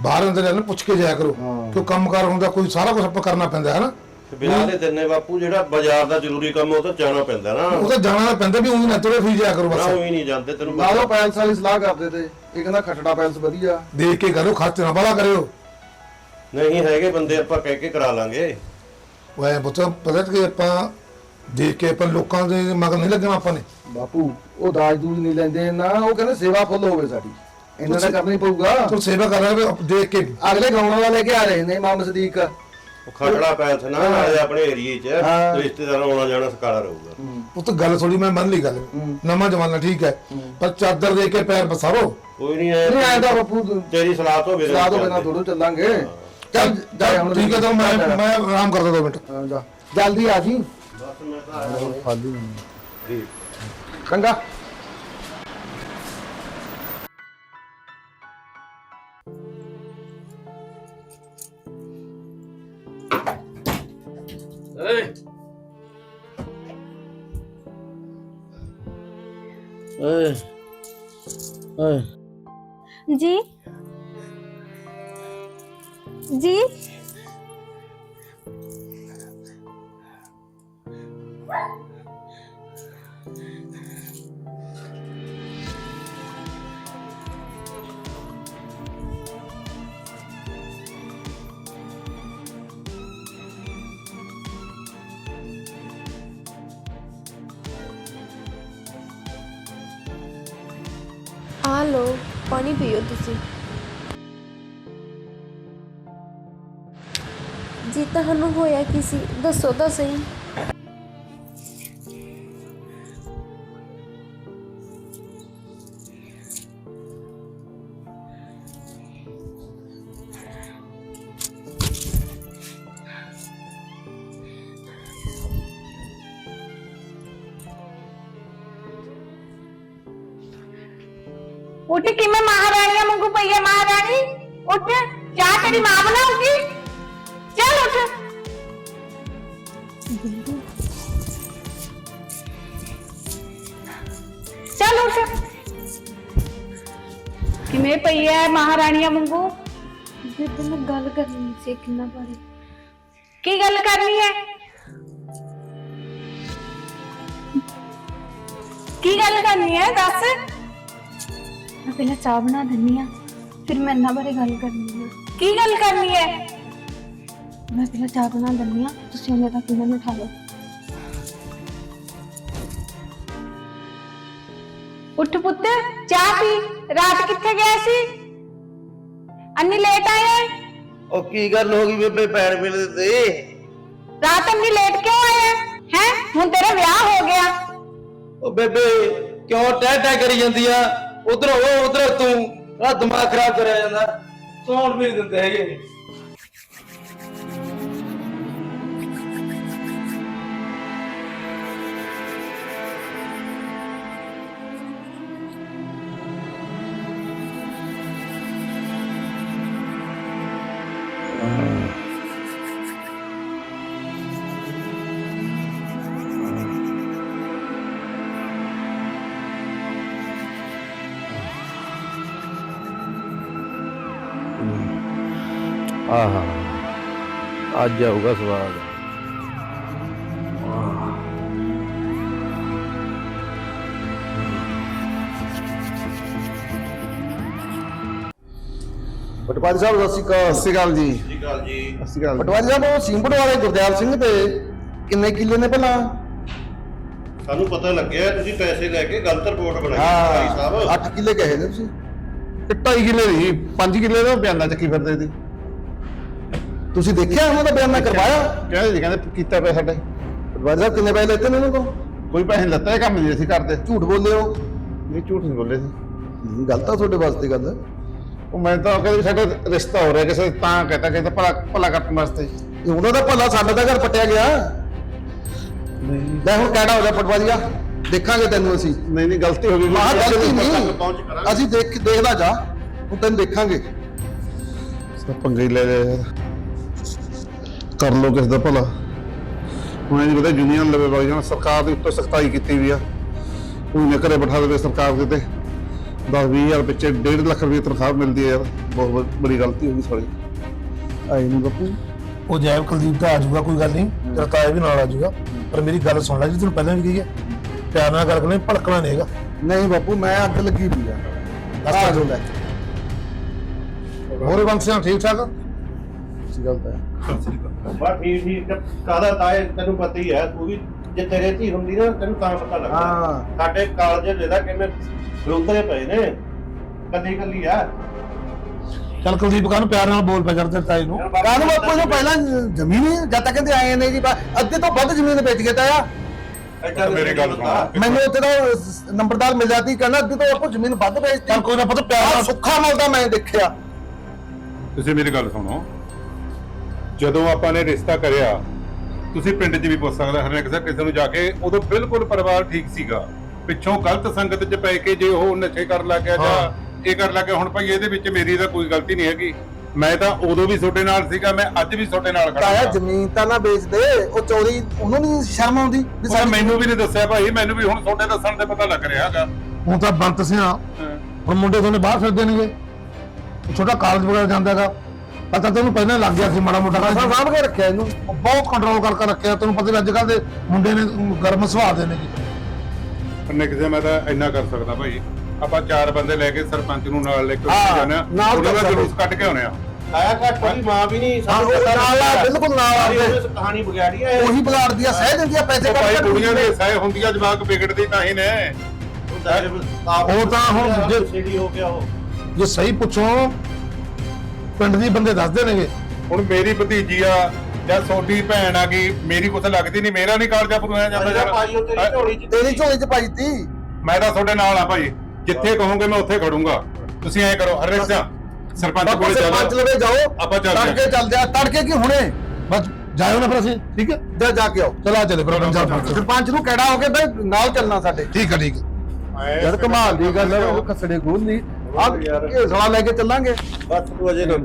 ਬਾਹਰ ਅੰਦਰ ਇਹਨਾਂ ਨੂੰ ਪੁੱਛ ਕੇ ਜਾਇਆ ਕਰੋ। ਹਾਂ। ਕਿਉਂ ਕੰਮਕਾਰ ਹੁੰਦਾ ਕੋਈ ਸਾਰਾ ਕੁਝ ਆਪਾਂ ਕਰਨਾ ਪੈਂਦਾ ਹੈ ਨਾ ਵਿਆਹ ਦੇ ਦਿਨ ਬਾਪੂ ਜਿਹੜਾ ਬਾਜ਼ਾਰ ਦਾ ਜ਼ਰੂਰੀ ਕੰਮ ਉਹ ਤਾਂ ਜਾਣਾ ਪੈਂਦਾ ਨਾ। ਉਹ ਤਾਂ ਜਾਣਾ ਤਾਂ ਪੈਂਦਾ ਵੀ ਉਹੀ ਨਾ ਤੁਰੇ ਫੀ ਜਾਇਆ ਕਰੋ ਨਾ ਬਸ ਉਹੀ ਨਹੀਂ ਜਾਂਦੇ ਤੈਨੂੰ ਨਾਲ ਉਹ ਪੈਲਸ ਵਾਲੀ ਸਲਾਹ ਕਰਦੇ ਤੇ। ਇਹ ਕਹਿੰਦਾ ਖੱਟੜਾ ਪੈਲਸ ਵਧੀਆ। ਦੇਖ ਕੇ ਕਰੋ ਖਰਚ ਨਾ ਬਾਲਾ ਕਰਿਓ। ਨਹੀਂ ਹੈਗੇ ਬੰਦੇ ਆਪਾਂ ਕਹਿ ਕੇ ਕਰਾ ਲਾਂਗੇ। ਉਹ ਐ ਪੁੱਤ ਪਤਾ ਕਿ ਆਪਾਂ ਦੇਖ ਕੇ ਆਪਾਂ ਲੋਕਾਂ ਦੇ ਮਗਰ ਨਹੀਂ ਲੱਗਣਾ ਆਪਾਂ ਨੇ। ਬਾਪੂ ਉਹ ਦਾਜ ਦੂਜ ਨਹੀਂ ਲੈਂਦੇ ਨਾ ਉਹ ਕਹਿੰਦੇ ਸੇਵਾ ਫੁੱਲ ਹੋਵੇ ਸਾਡੀ। ਇਹਨਾਂ ਦਾ ਕਰਨਾ ਹੀ ਪਊਗਾ। ਤੂੰ ਸੇਵਾ ਕਰ ਰਿਹਾ ਵੇ, ਦੇਖ ਕੇ। ਅਗਲੇ ਗਾਉਣ ਵਾਲਾ ਲੈ ਕੇ ਆ ਰਹੇ ਨੇ ਇਮਾਮ ਸਦੀਕ। ਉਹ ਖਟੜਾ ਪੈਲਸ ਨਾ ਨਾਲੇ ਆਪਣੇ ਏਰੀਏ 'ਚ। ਹਾਂ। ਰਿਸ਼ਤੇਦਾਰ ਆਉਣਾ ਜਾਣਾ ਸਕਾਲਾ ਰਹੂਗਾ। ਪੁੱਤ ਗੱਲ ਥੋੜੀ ਮੈਂ ਮੰਨ ਲਈ ਗੱਲ। ਨਵਾਂ ਜਮਾਨਾ ਠੀਕ ਹੈ ਪਰ ਚਾਦਰ ਦੇ ਕੇ ਪੈਰ ਪਸਾਰੋ ਕੋਈ ਨਹੀਂ ਨਹੀਂ ਆਇਆ ਤਾਂ ਬਾਪੂ ਤੂੰ ਤੇਰੀ ਸਲਾਹ ਤੋਂ ਬਿਨਾਂ ਸਲਾਹ ਤੋਂ ਬਿਨਾਂ। ਥੋੜੋ ਚੱਲਾਂਗੇ। ਚੱਲ ਜਾ ਹੁਣ ਠੀਕ ਹੈ ਤਾਂ ਮੈਂ ਮੈਂ ਆਰਾਮ ਕਰਦਾ ਦੋ ਮਿੰਟ। ਹਾਂ, ਜਾ। ਜਲਦੀ ਆ ਜੀ। ਬਸ ਮੈਂ ਤਾਂ ਆਇਆ। ਠੀਕ ਚੰਗਾ। ਓਏ ਓਏ ਜੀ ਜੀ ਦੱਸੋ ਤਾਂ ਸਹੀ। ਉੱਠ, ਕਿਵੇਂ ਮਹਾਰਾਣੀਆਂ ਵਾਂਗੂ ਪਈ ਹੈ ਮਹਾਰਾਣੀ? ਉੱਠ, ਚਾਹ ਤੇਰੀ ਮਾਂ ਬਣਾਉਗੀ ਪਈ ਹੈ ਮਹਾਰਾਣੀਆਂ ਵਾਂਗੂ ਬੇਬੇ ਮੈਂ ਗੱਲ ਕਰਨੀ ਸੀ ਕਿੰਨਾ ਬਾਰੇ ਕੀ ਗੱਲ ਕਰਨੀ ਹੈ ਕੀ ਗੱਲ ਕਰਨੀ ਹੈ ਦੱਸ ਮੈਂ ਪਹਿਲਾਂ ਚਾਹ ਬਣਾ ਦਿੰਨੀ ਆ ਫਿਰ ਮੈਂ ਇਹਨਾਂ ਬਾਰੇ ਗੱਲ ਕਰਨੀ ਆ ਕੀ ਗੱਲ ਕਰਨੀ ਹੈ ਮੈਂ ਪਹਿਲਾਂ ਚਾਹ ਬਣਾ ਦਿੰਨੀ ਆ ਤੁਸੀਂ ਉਹਨੇ ਤੱਕ ਇਹਨਾਂ ਨੂੰ ਉਠਾ ਲਓ ਉੱਠ ਪੁੱਤ ਚਾਹ ਪੀ ਰਾਤ ਕਿੱਥੇ ਗਿਆ ਸੀ ਅੰਨੀ ਲੇਟ ਆਏ ਉਹ ਕੀ ਗੱਲ ਹੋ ਗਈ ਬੇਬੇ ਪੈਣ ਮਿਲ ਤੇ ਰਾਤ ਅੰਨੀ ਲੇਟ ਕਿਉਂ ਆਏ ਹੈ ਹੁਣ ਤੇਰਾ ਵਿਆਹ ਹੋ ਗਿਆ ਉਹ ਬੇਬੇ ਕਿਉਂ ਟਹਿ ਟਹਿ ਕਰੀ ਜਾਂਦੀ ਆ ਉਧਰ ਉਹ ਉਧਰ ਤੂੰ ਆ ਦਿਮਾਗ ਖਰਾਬ ਕਰਿਆ ਜਾਂਦਾ ਸੌਣ ਵੀ ਨੀ ਦਿੰਦੇ ਹੈਗੇ ਆਹਾ। ਅੱਜ ਆਊਗਾ ਸਵਾਦ। ਪਟਵਾਰੀ ਸਾਹਿਬ ਸਤਿ ਸ਼੍ਰੀ ਅਕਾਲ। ਸਤਿ ਸ਼੍ਰੀ ਅਕਾਲ ਜੀ। ਸਤਿ ਸ਼੍ਰੀ ਅਕਾਲ ਜੀ। ਸਤਿ ਸ਼੍ਰੀ ਅਕਾਲ ਪਟਵਾਰੀ ਸਾਹਿਬ ਉਹ ਸਿੰਬੜ ਵਾਲੇ ਗੁਰਦਿਆਲ ਸਿੰਘ ਤੇ ਕਿੰਨੇ ਕਿੱਲੇ ਨੇ ਪਹਿਲਾਂ ਸਾਨੂੰ ਪਤਾ ਲੱਗਿਆ ਤੁਸੀਂ ਪੈਸੇ ਲੈ ਕੇ ਗਲਤ ਰਿਪੋਰਟ ਬਣਾਈ ਭਾਈ ਸਾਹਿਬ। 8 ਕਿੱਲੇ ਕਹੇ ਨੇ ਤੁਸੀਂ। ਇਹ ਢਾਈ ਕਿੱਲੇ ਦੀ 5 ਕਿੱਲੇ ਦਾ ਬਿਆਨਾ ਚੱਕੀ ਫਿਰਦੇ ਸੀ। ਤੁਸੀਂ ਦੇਖਿਆ ਉਹਨਾਂ ਦਾ ਬਿਆਨ ਕਰਵਾਇਆ? ਕਹਿੰਦੇ ਜੀ ਕਹਿੰਦੇ ਕੀਤਾ ਪਿਆ ਸਾਡੇ। ਪਟਵਾਰੀ ਸਾਹਿਬ ਕਿੰਨੇ ਪੈਸੇ ਲੈਤੇ ਨੇ ਉਹਨਾਂ ਕੋਲ? ਕੋਈ ਪੈਸੇ ਨੀ ਲੱਤਾ ਇਹ ਕੰਮ ਨਹੀਂ ਅਸੀਂ ਕਰਦੇ। ਝੂਠ ਬੋਲੇ ਹੋ? ਨਹੀਂ ਝੂਠ ਨਹੀਂ ਬੋਲੇ ਸੀ ਹਮ, ਗਲਤ ਆ ਤੁਹਾਡੇ ਵਾਸਤੇ ਗੱਲ ਉਹ ਮੈਂ ਤਾਂ ਕਹਿੰਦੇ ਵੀ ਸਾਡਾ ਰਿਸ਼ਤਾ ਹੋ ਰਿਹਾ ਕਿਸੇ ਦਾ, ਤਾਂ ਕਹਤਾ ਕਿ ਭਲਾ ਭਲਾ ਕੱਟਣ ਵਾਸਤੇ। ਇਹ ਉਹਨਾਂ ਦਾ ਭਲਾ ਸਾਡਾ ਤਾਂ ਘਰ ਪੱਟਿਆ ਗਿਆ। ਲੈ ਹੁਣ ਕਿਹੜਾ ਹੋ ਗਿਆ ਪਟਵਾਰੀਆ? ਦੇਖਾਂਗੇ ਤੈਨੂੰ ਅਸੀਂ। ਨਹੀਂ ਨਹੀਂ ਗਲਤੀ ਹੋ ਗਈ। ਗਲਤੀ ਨਹੀਂ। ਪਹੁੰਚ ਕਰਾਂਗੇ। ਅਸੀਂ ਦੇਖ ਦੇਖਦਾ ਜਾ। ਹੁਣ ਤੈਨੂੰ ਦੇਖਾਂਗੇ। ਸਭ ਪੰਗੇ ਹੀ ਲੈ ਲਿਆ ਯਾਰ। ਕਰ ਲੋ ਕਿਸ ਦਾ ਭਲਾ। ਹੁਣ ਇਹ ਪਤਾ ਯੂਨੀਅਨ ਲਵੇ ਵਗ ਜਾਣਾ ਸਰਕਾਰ ਦੇ ਉੱਤੇ ਸਖਤਾਈ ਕੀਤੀ ਵੀ ਆ। ਕੋਈ ਨਾ ਘਰੇ ਬਿਠਾ ਦੇਵੇ ਸਰਕਾਰ ਦੇ ਤੇ 10 20000 ਪਿੱਛੇ 1.5 ਲੱਖ ਰੁਪਏ ਤਨਖਾਹ ਮਿਲਦੀ ਹੈ ਯਾਰ। ਬਹੁਤ ਬੜੀ ਗਲਤੀ ਹੋ ਗਈ ਸਾਡੀ ਆਈ ਨਹੀਂ ਬਾਪੂ। ਉਹ ਜੈਬ ਕੁਲਦੀਪ ਤਾਂ ਆ ਜਾਊਗਾ ਕੋਈ ਗੱਲ ਨਹੀਂ ਤੇਰਾ ਤਾਇਆ ਵੀ ਨਾਲ ਆ ਜਾਊਗਾ। ਪਰ ਮੇਰੀ ਗੱਲ ਸੁਣ ਲੈ ਜੀ ਤੈਨੂੰ ਪਹਿਲਾਂ ਵੀ ਕਹੀ ਹੈ ਪਿਆਰ ਨਾਲ ਗੱਲ ਕਰਨੀ ਭੜਕਣਾ ਨਹੀਂ ਹੈਗਾ। ਨਹੀਂ ਬਾਪੂ ਮੈਂ ਅੱਗ ਲੱਗੀ ਪਈ ਆ। ਆ ਜੋ ਲੈ। ਹੋਰ ਬੰਸਿਆਂ ਠੀਕ ਠਾਕ ਸ਼੍ਰੀ ਅਕਾਲ ਤਾਂ ਸਤਿ ਸ੍ਰੀ ਅਕਾਲ ਬਸ ਠੀਕ ਠੀਕ ਕਾਦਾ ਤਾਏ ਤੈਨੂੰ ਪਤਾ ਹੀ ਹੈ ਤੂੰ ਵੀ ਜੇ ਤੇਰੇ ਧੀ ਹੁੰਦੀ ਨਾ ਤੈਨੂੰ ਤਾਂ ਪਤਾ ਲੱਗਦਾ। ਹਾਂ। ਸਾਡੇ ਕਾਲਜ ਦੇ ਦਾ ਕਿਵੇਂ ਰੁਕਦੇ ਪਏ ਨੇ ਕੱਲੀ ਕੱਲੀ ਆ। ਚੱਲ ਕੁਲਦੀਪ ਕਾਹਨੂੰ ਪਿਆਰ ਨਾਲ ਬੋਲ ਪਿਆ ਕਰਦੇ ਤਾਈ ਨੂੰ? ਕਾਨੂੰ ਬਾਪੂ ਨੂੰ ਪਹਿਲਾਂ ਜ਼ਮੀਨ ਹੀ ਜਦ ਤੱਕ ਕਹਿੰਦੇ ਆਏ ਨੇ ਜੀ ਬਾ- ਅੱਧੇ ਤੋਂ ਵੱਧ ਜ਼ਮੀਨ ਵੇਚ ਗਏ ਤਾਇਆ ਐਡਾ ਮੇਰੀ ਗੱਲ। ਸੁਣੋ। ਮੈਨੂੰ ਉੱਥੇ ਦਾ ਨੰਬਰਦਾਰ ਮਿਲ ਜਾਂਦੀ ਕਹਿੰਦਾ ਅੱਧੇ ਤੋਂ ਬਾਪੂ ਜ਼ਮੀਨ ਵੱਧ ਵੇਚਤੀ ਚੱਲ ਕੋਈ ਨਾ ਪਤਾ ਪਿਆਰ ਨਾਲ ਸੁੱਖਾ ਮਿਲਦਾ ਮੈਂ ਦੇਖਿਆ। ਤੁਸੀਂ ਮੇਰੀ ਗੱਲ ਸੁਣੋ। ਜਦੋਂ ਆਪਾਂ ਨੇ ਰਿਸ਼ਤਾ ਕਰਿਆ ਤੁਸੀਂ ਪਿੰਡ 'ਚ ਵੀ ਪੁੱਛ ਸਕਦੇ ਹਰਨੇ ਕਿਸੇ ਕਿਸੇ ਨੂੰ ਜਾ ਕੇ ਉਦੋਂ ਬਿਲਕੁਲ ਪਰਿਵਾਰ ਠੀਕ ਸੀਗਾ। ਪਿੱਛੋਂ ਗਲਤ ਸੰਗਤ 'ਚ ਪੈ ਕੇ ਜੇ ਉਹ ਨਸ਼ੇ ਕਰਨ ਲੱਗ ਗਿਆ ਜਾਂ ਇਹ ਕਰਨ ਲੱਗ ਗਿਆ ਹੁਣ ਭਾਈ ਇਹਦੇ ਵਿੱਚ ਮੇਰੀ ਤਾਂ ਕੋਈ ਗਲਤੀ ਨਹੀਂ ਹੈਗੀ। ਮੈਂ ਤਾਂ ਉਦੋਂ ਵੀ ਤੁਹਾਡੇ ਨਾਲ ਸੀਗਾ ਮੈਂ ਅੱਜ ਵੀ ਤੁਹਾਡੇ ਨਾਲ ਖੜਾ ਹਾਂ। ਜ਼ਮੀਨ ਤਾਂ ਨਾ ਵੇਚ ਦੇ ਉਹ ਚੋਰੀ ਉਹਨੂੰ ਨਹੀਂ ਸ਼ਰਮ ਆਉਂਦੀ ਵੀ ਮੈਨੂੰ ਵੀ ਨਹੀਂ ਦੱਸਿਆ ਭਾਈ ਮੈਨੂੰ ਵੀ ਹੁਣ ਤੁਹਾਡੇ ਦੱਸਣ ਤੇ ਪਤਾ ਲੱਗ ਰਿਹਾ ਹੈਗਾ। ਹੁਣ ਤਾਂ ਬੰਤ ਸਿਆ ਹੁਣ ਮੁੰਡੇ ਦੋਨੇ ਬਾਹਰ ਫਿਰਦੇ ਨੇਗੇ। ਛੋਟਾ ਕਾਲਜ ਵਗੈਰਾ ਜਾਂਦਾ ਹੈਗਾ। ਪਤਾ ਤੈਨੂੰ ਪਹਿਲਾਂ ਲੱਗ ਗਿਆ ਸੀ ਮਾੜਾ ਮੋਟਾ ਪੈਸਾ ਸਾਂਭ ਕੇ ਰੱਖਿਆ ਇਹਨੂੰ। ਬਹੁਤ ਕੰਟਰੋਲ ਕਰਕੇ ਰੱਖਿਆ। ਤੈਨੂੰ ਪਤਾ ਅੱਜ ਕੱਲ ਦੇ ਮੁੰਡੇ ਨੇ ਗਰਮ ਸੁਭਾਅ ਦੇ ਨੇ ਜੀ। ਉਹਨੇ ਕਿਸੇ ਮੈਂ ਤਾਂ ਇੰਨਾ ਕਰ ਸਕਦਾ ਭਾਈ। ਆਪਾਂ ਚਾਰ ਬੰਦੇ ਲੈ ਕੇ ਸਰਪੰਚ ਨੂੰ ਨਾਲ ਲੈ ਕੇ ਹਾਂ, ਨਾਲ ਉਹਨਾਂ ਦਾ ਚੱਲ ਜਲੂਸ ਕੱਢ ਕੇ ਆਉਣੇ ਆ ਆਇਆ ਘੱਟ ਵਾਲੀ ਮਾਂ ਵੀ ਨਹੀਂ। ਹਾਂ, ਉਹ ਨਾਲ ਆ, ਬਿਲਕੁਲ ਨਾਲ ਆ। ਉਹਨੇ ਕਹਾਣੀ ਵਿਗਾੜੀ ਹੈ ਉਹੀ ਬਗਾੜਦੀ ਆ ਸਹਿ ਦਿੰਦੀ ਆ ਪੈਸੇ ਉਹ ਭਾਈ ਕੱਢ ਕੇ ਕੁੜੀਆਂ ਦੀ ਸਹਿ ਹੁੰਦੀ ਆ ਜਵਾਕ ਵਿਗੜਦੀ ਤਾਂ ਹੀ ਨੇ। ਉਹ ਤਾਂ ਹੁਣ ਜੇ- ਸੀਡੀ ਹੋ ਗਿਆ ਉਹ। ਜੇ ਸਹੀ ਪੁੱਛੋ ਪਿੰਡ ਦੀ ਬੰਦੇ ਦੱਸਦੇ ਨੇਗੇ। ਹੁਣ ਮੇਰੀ ਭਤੀਜੀ ਆ ਜਾਂ ਛੋਟੀ ਭੈਣ ਆ ਗਈ ਮੇਰੀ ਕੁਛ ਲੱਗਦੀ ਨਹੀਂ ਮੇਰਾ ਨਹੀਂ ਕਾਲਜਾ ਪਰਵਾਇਆ ਜਾਂਦਾ ਅਜਾ ਭਾਈ ਉਹ ਤੇਰੀ ਯਾਰ ਝੋਲੀ ਚ ਤੇਰੀ ਝੋਲੀ ਚ ਪਾਈ ਤੀ। ਮੈਂ ਤਾਂ ਤੁਹਾਡੇ ਨਾਲ ਆ ਭਾਈ। ਜਿੱਥੇ ਕਹੋਗੇ ਮੈਂ ਉੱਥੇ ਖੜੂੰਗਾ। ਤੁਸੀਂ ਐਂ ਕਰੋ ਹਰੇਕ ਸਿੰਘ ਸਰਪੰਚ ਕੋਲੇ ਸਰਪੰਚ ਚੱਲੋ। ਲਵੇ ਜਾਓ। ਆਪਾਂ ਚੱਲਦੇ। ਤੜਕੇ ਚੱਲ ਜਾ ਤੜਕੇ ਕੀ ਹੁਣੇ? ਬਸ ਜਾਇਓ ਨਾ ਫਿਰ ਅਸੀਂ ਠੀਕ ਹੈ? ਜਾ ਜਾ ਕੇ ਆਓ। ਚਲਾ ਚਲੇ ਫਿਰ ਸਰਪੰਚ ਨੂੰ ਕਿਹੜਾ ਹੋ ਕੇ ਬਈ ਨਾਲ ਚੱਲਣਾ ਸਾਡੇ। ਠੀਕ ਹੈ ਠੀਕ ਹੈ। ਯਾਰ ਕਮਾਲ ਦੀ ਗੱਲ ਹੈ ਉਹ ਖਸੜੇ ਖੋਲ ਲਈ ਆ ਇਹ ਸਾਲਾ ਲੈ ਕੇ ਚੱਲਾਂਗੇ। ਬਸ ਤੂੰ ਅਜੇ ਨਾ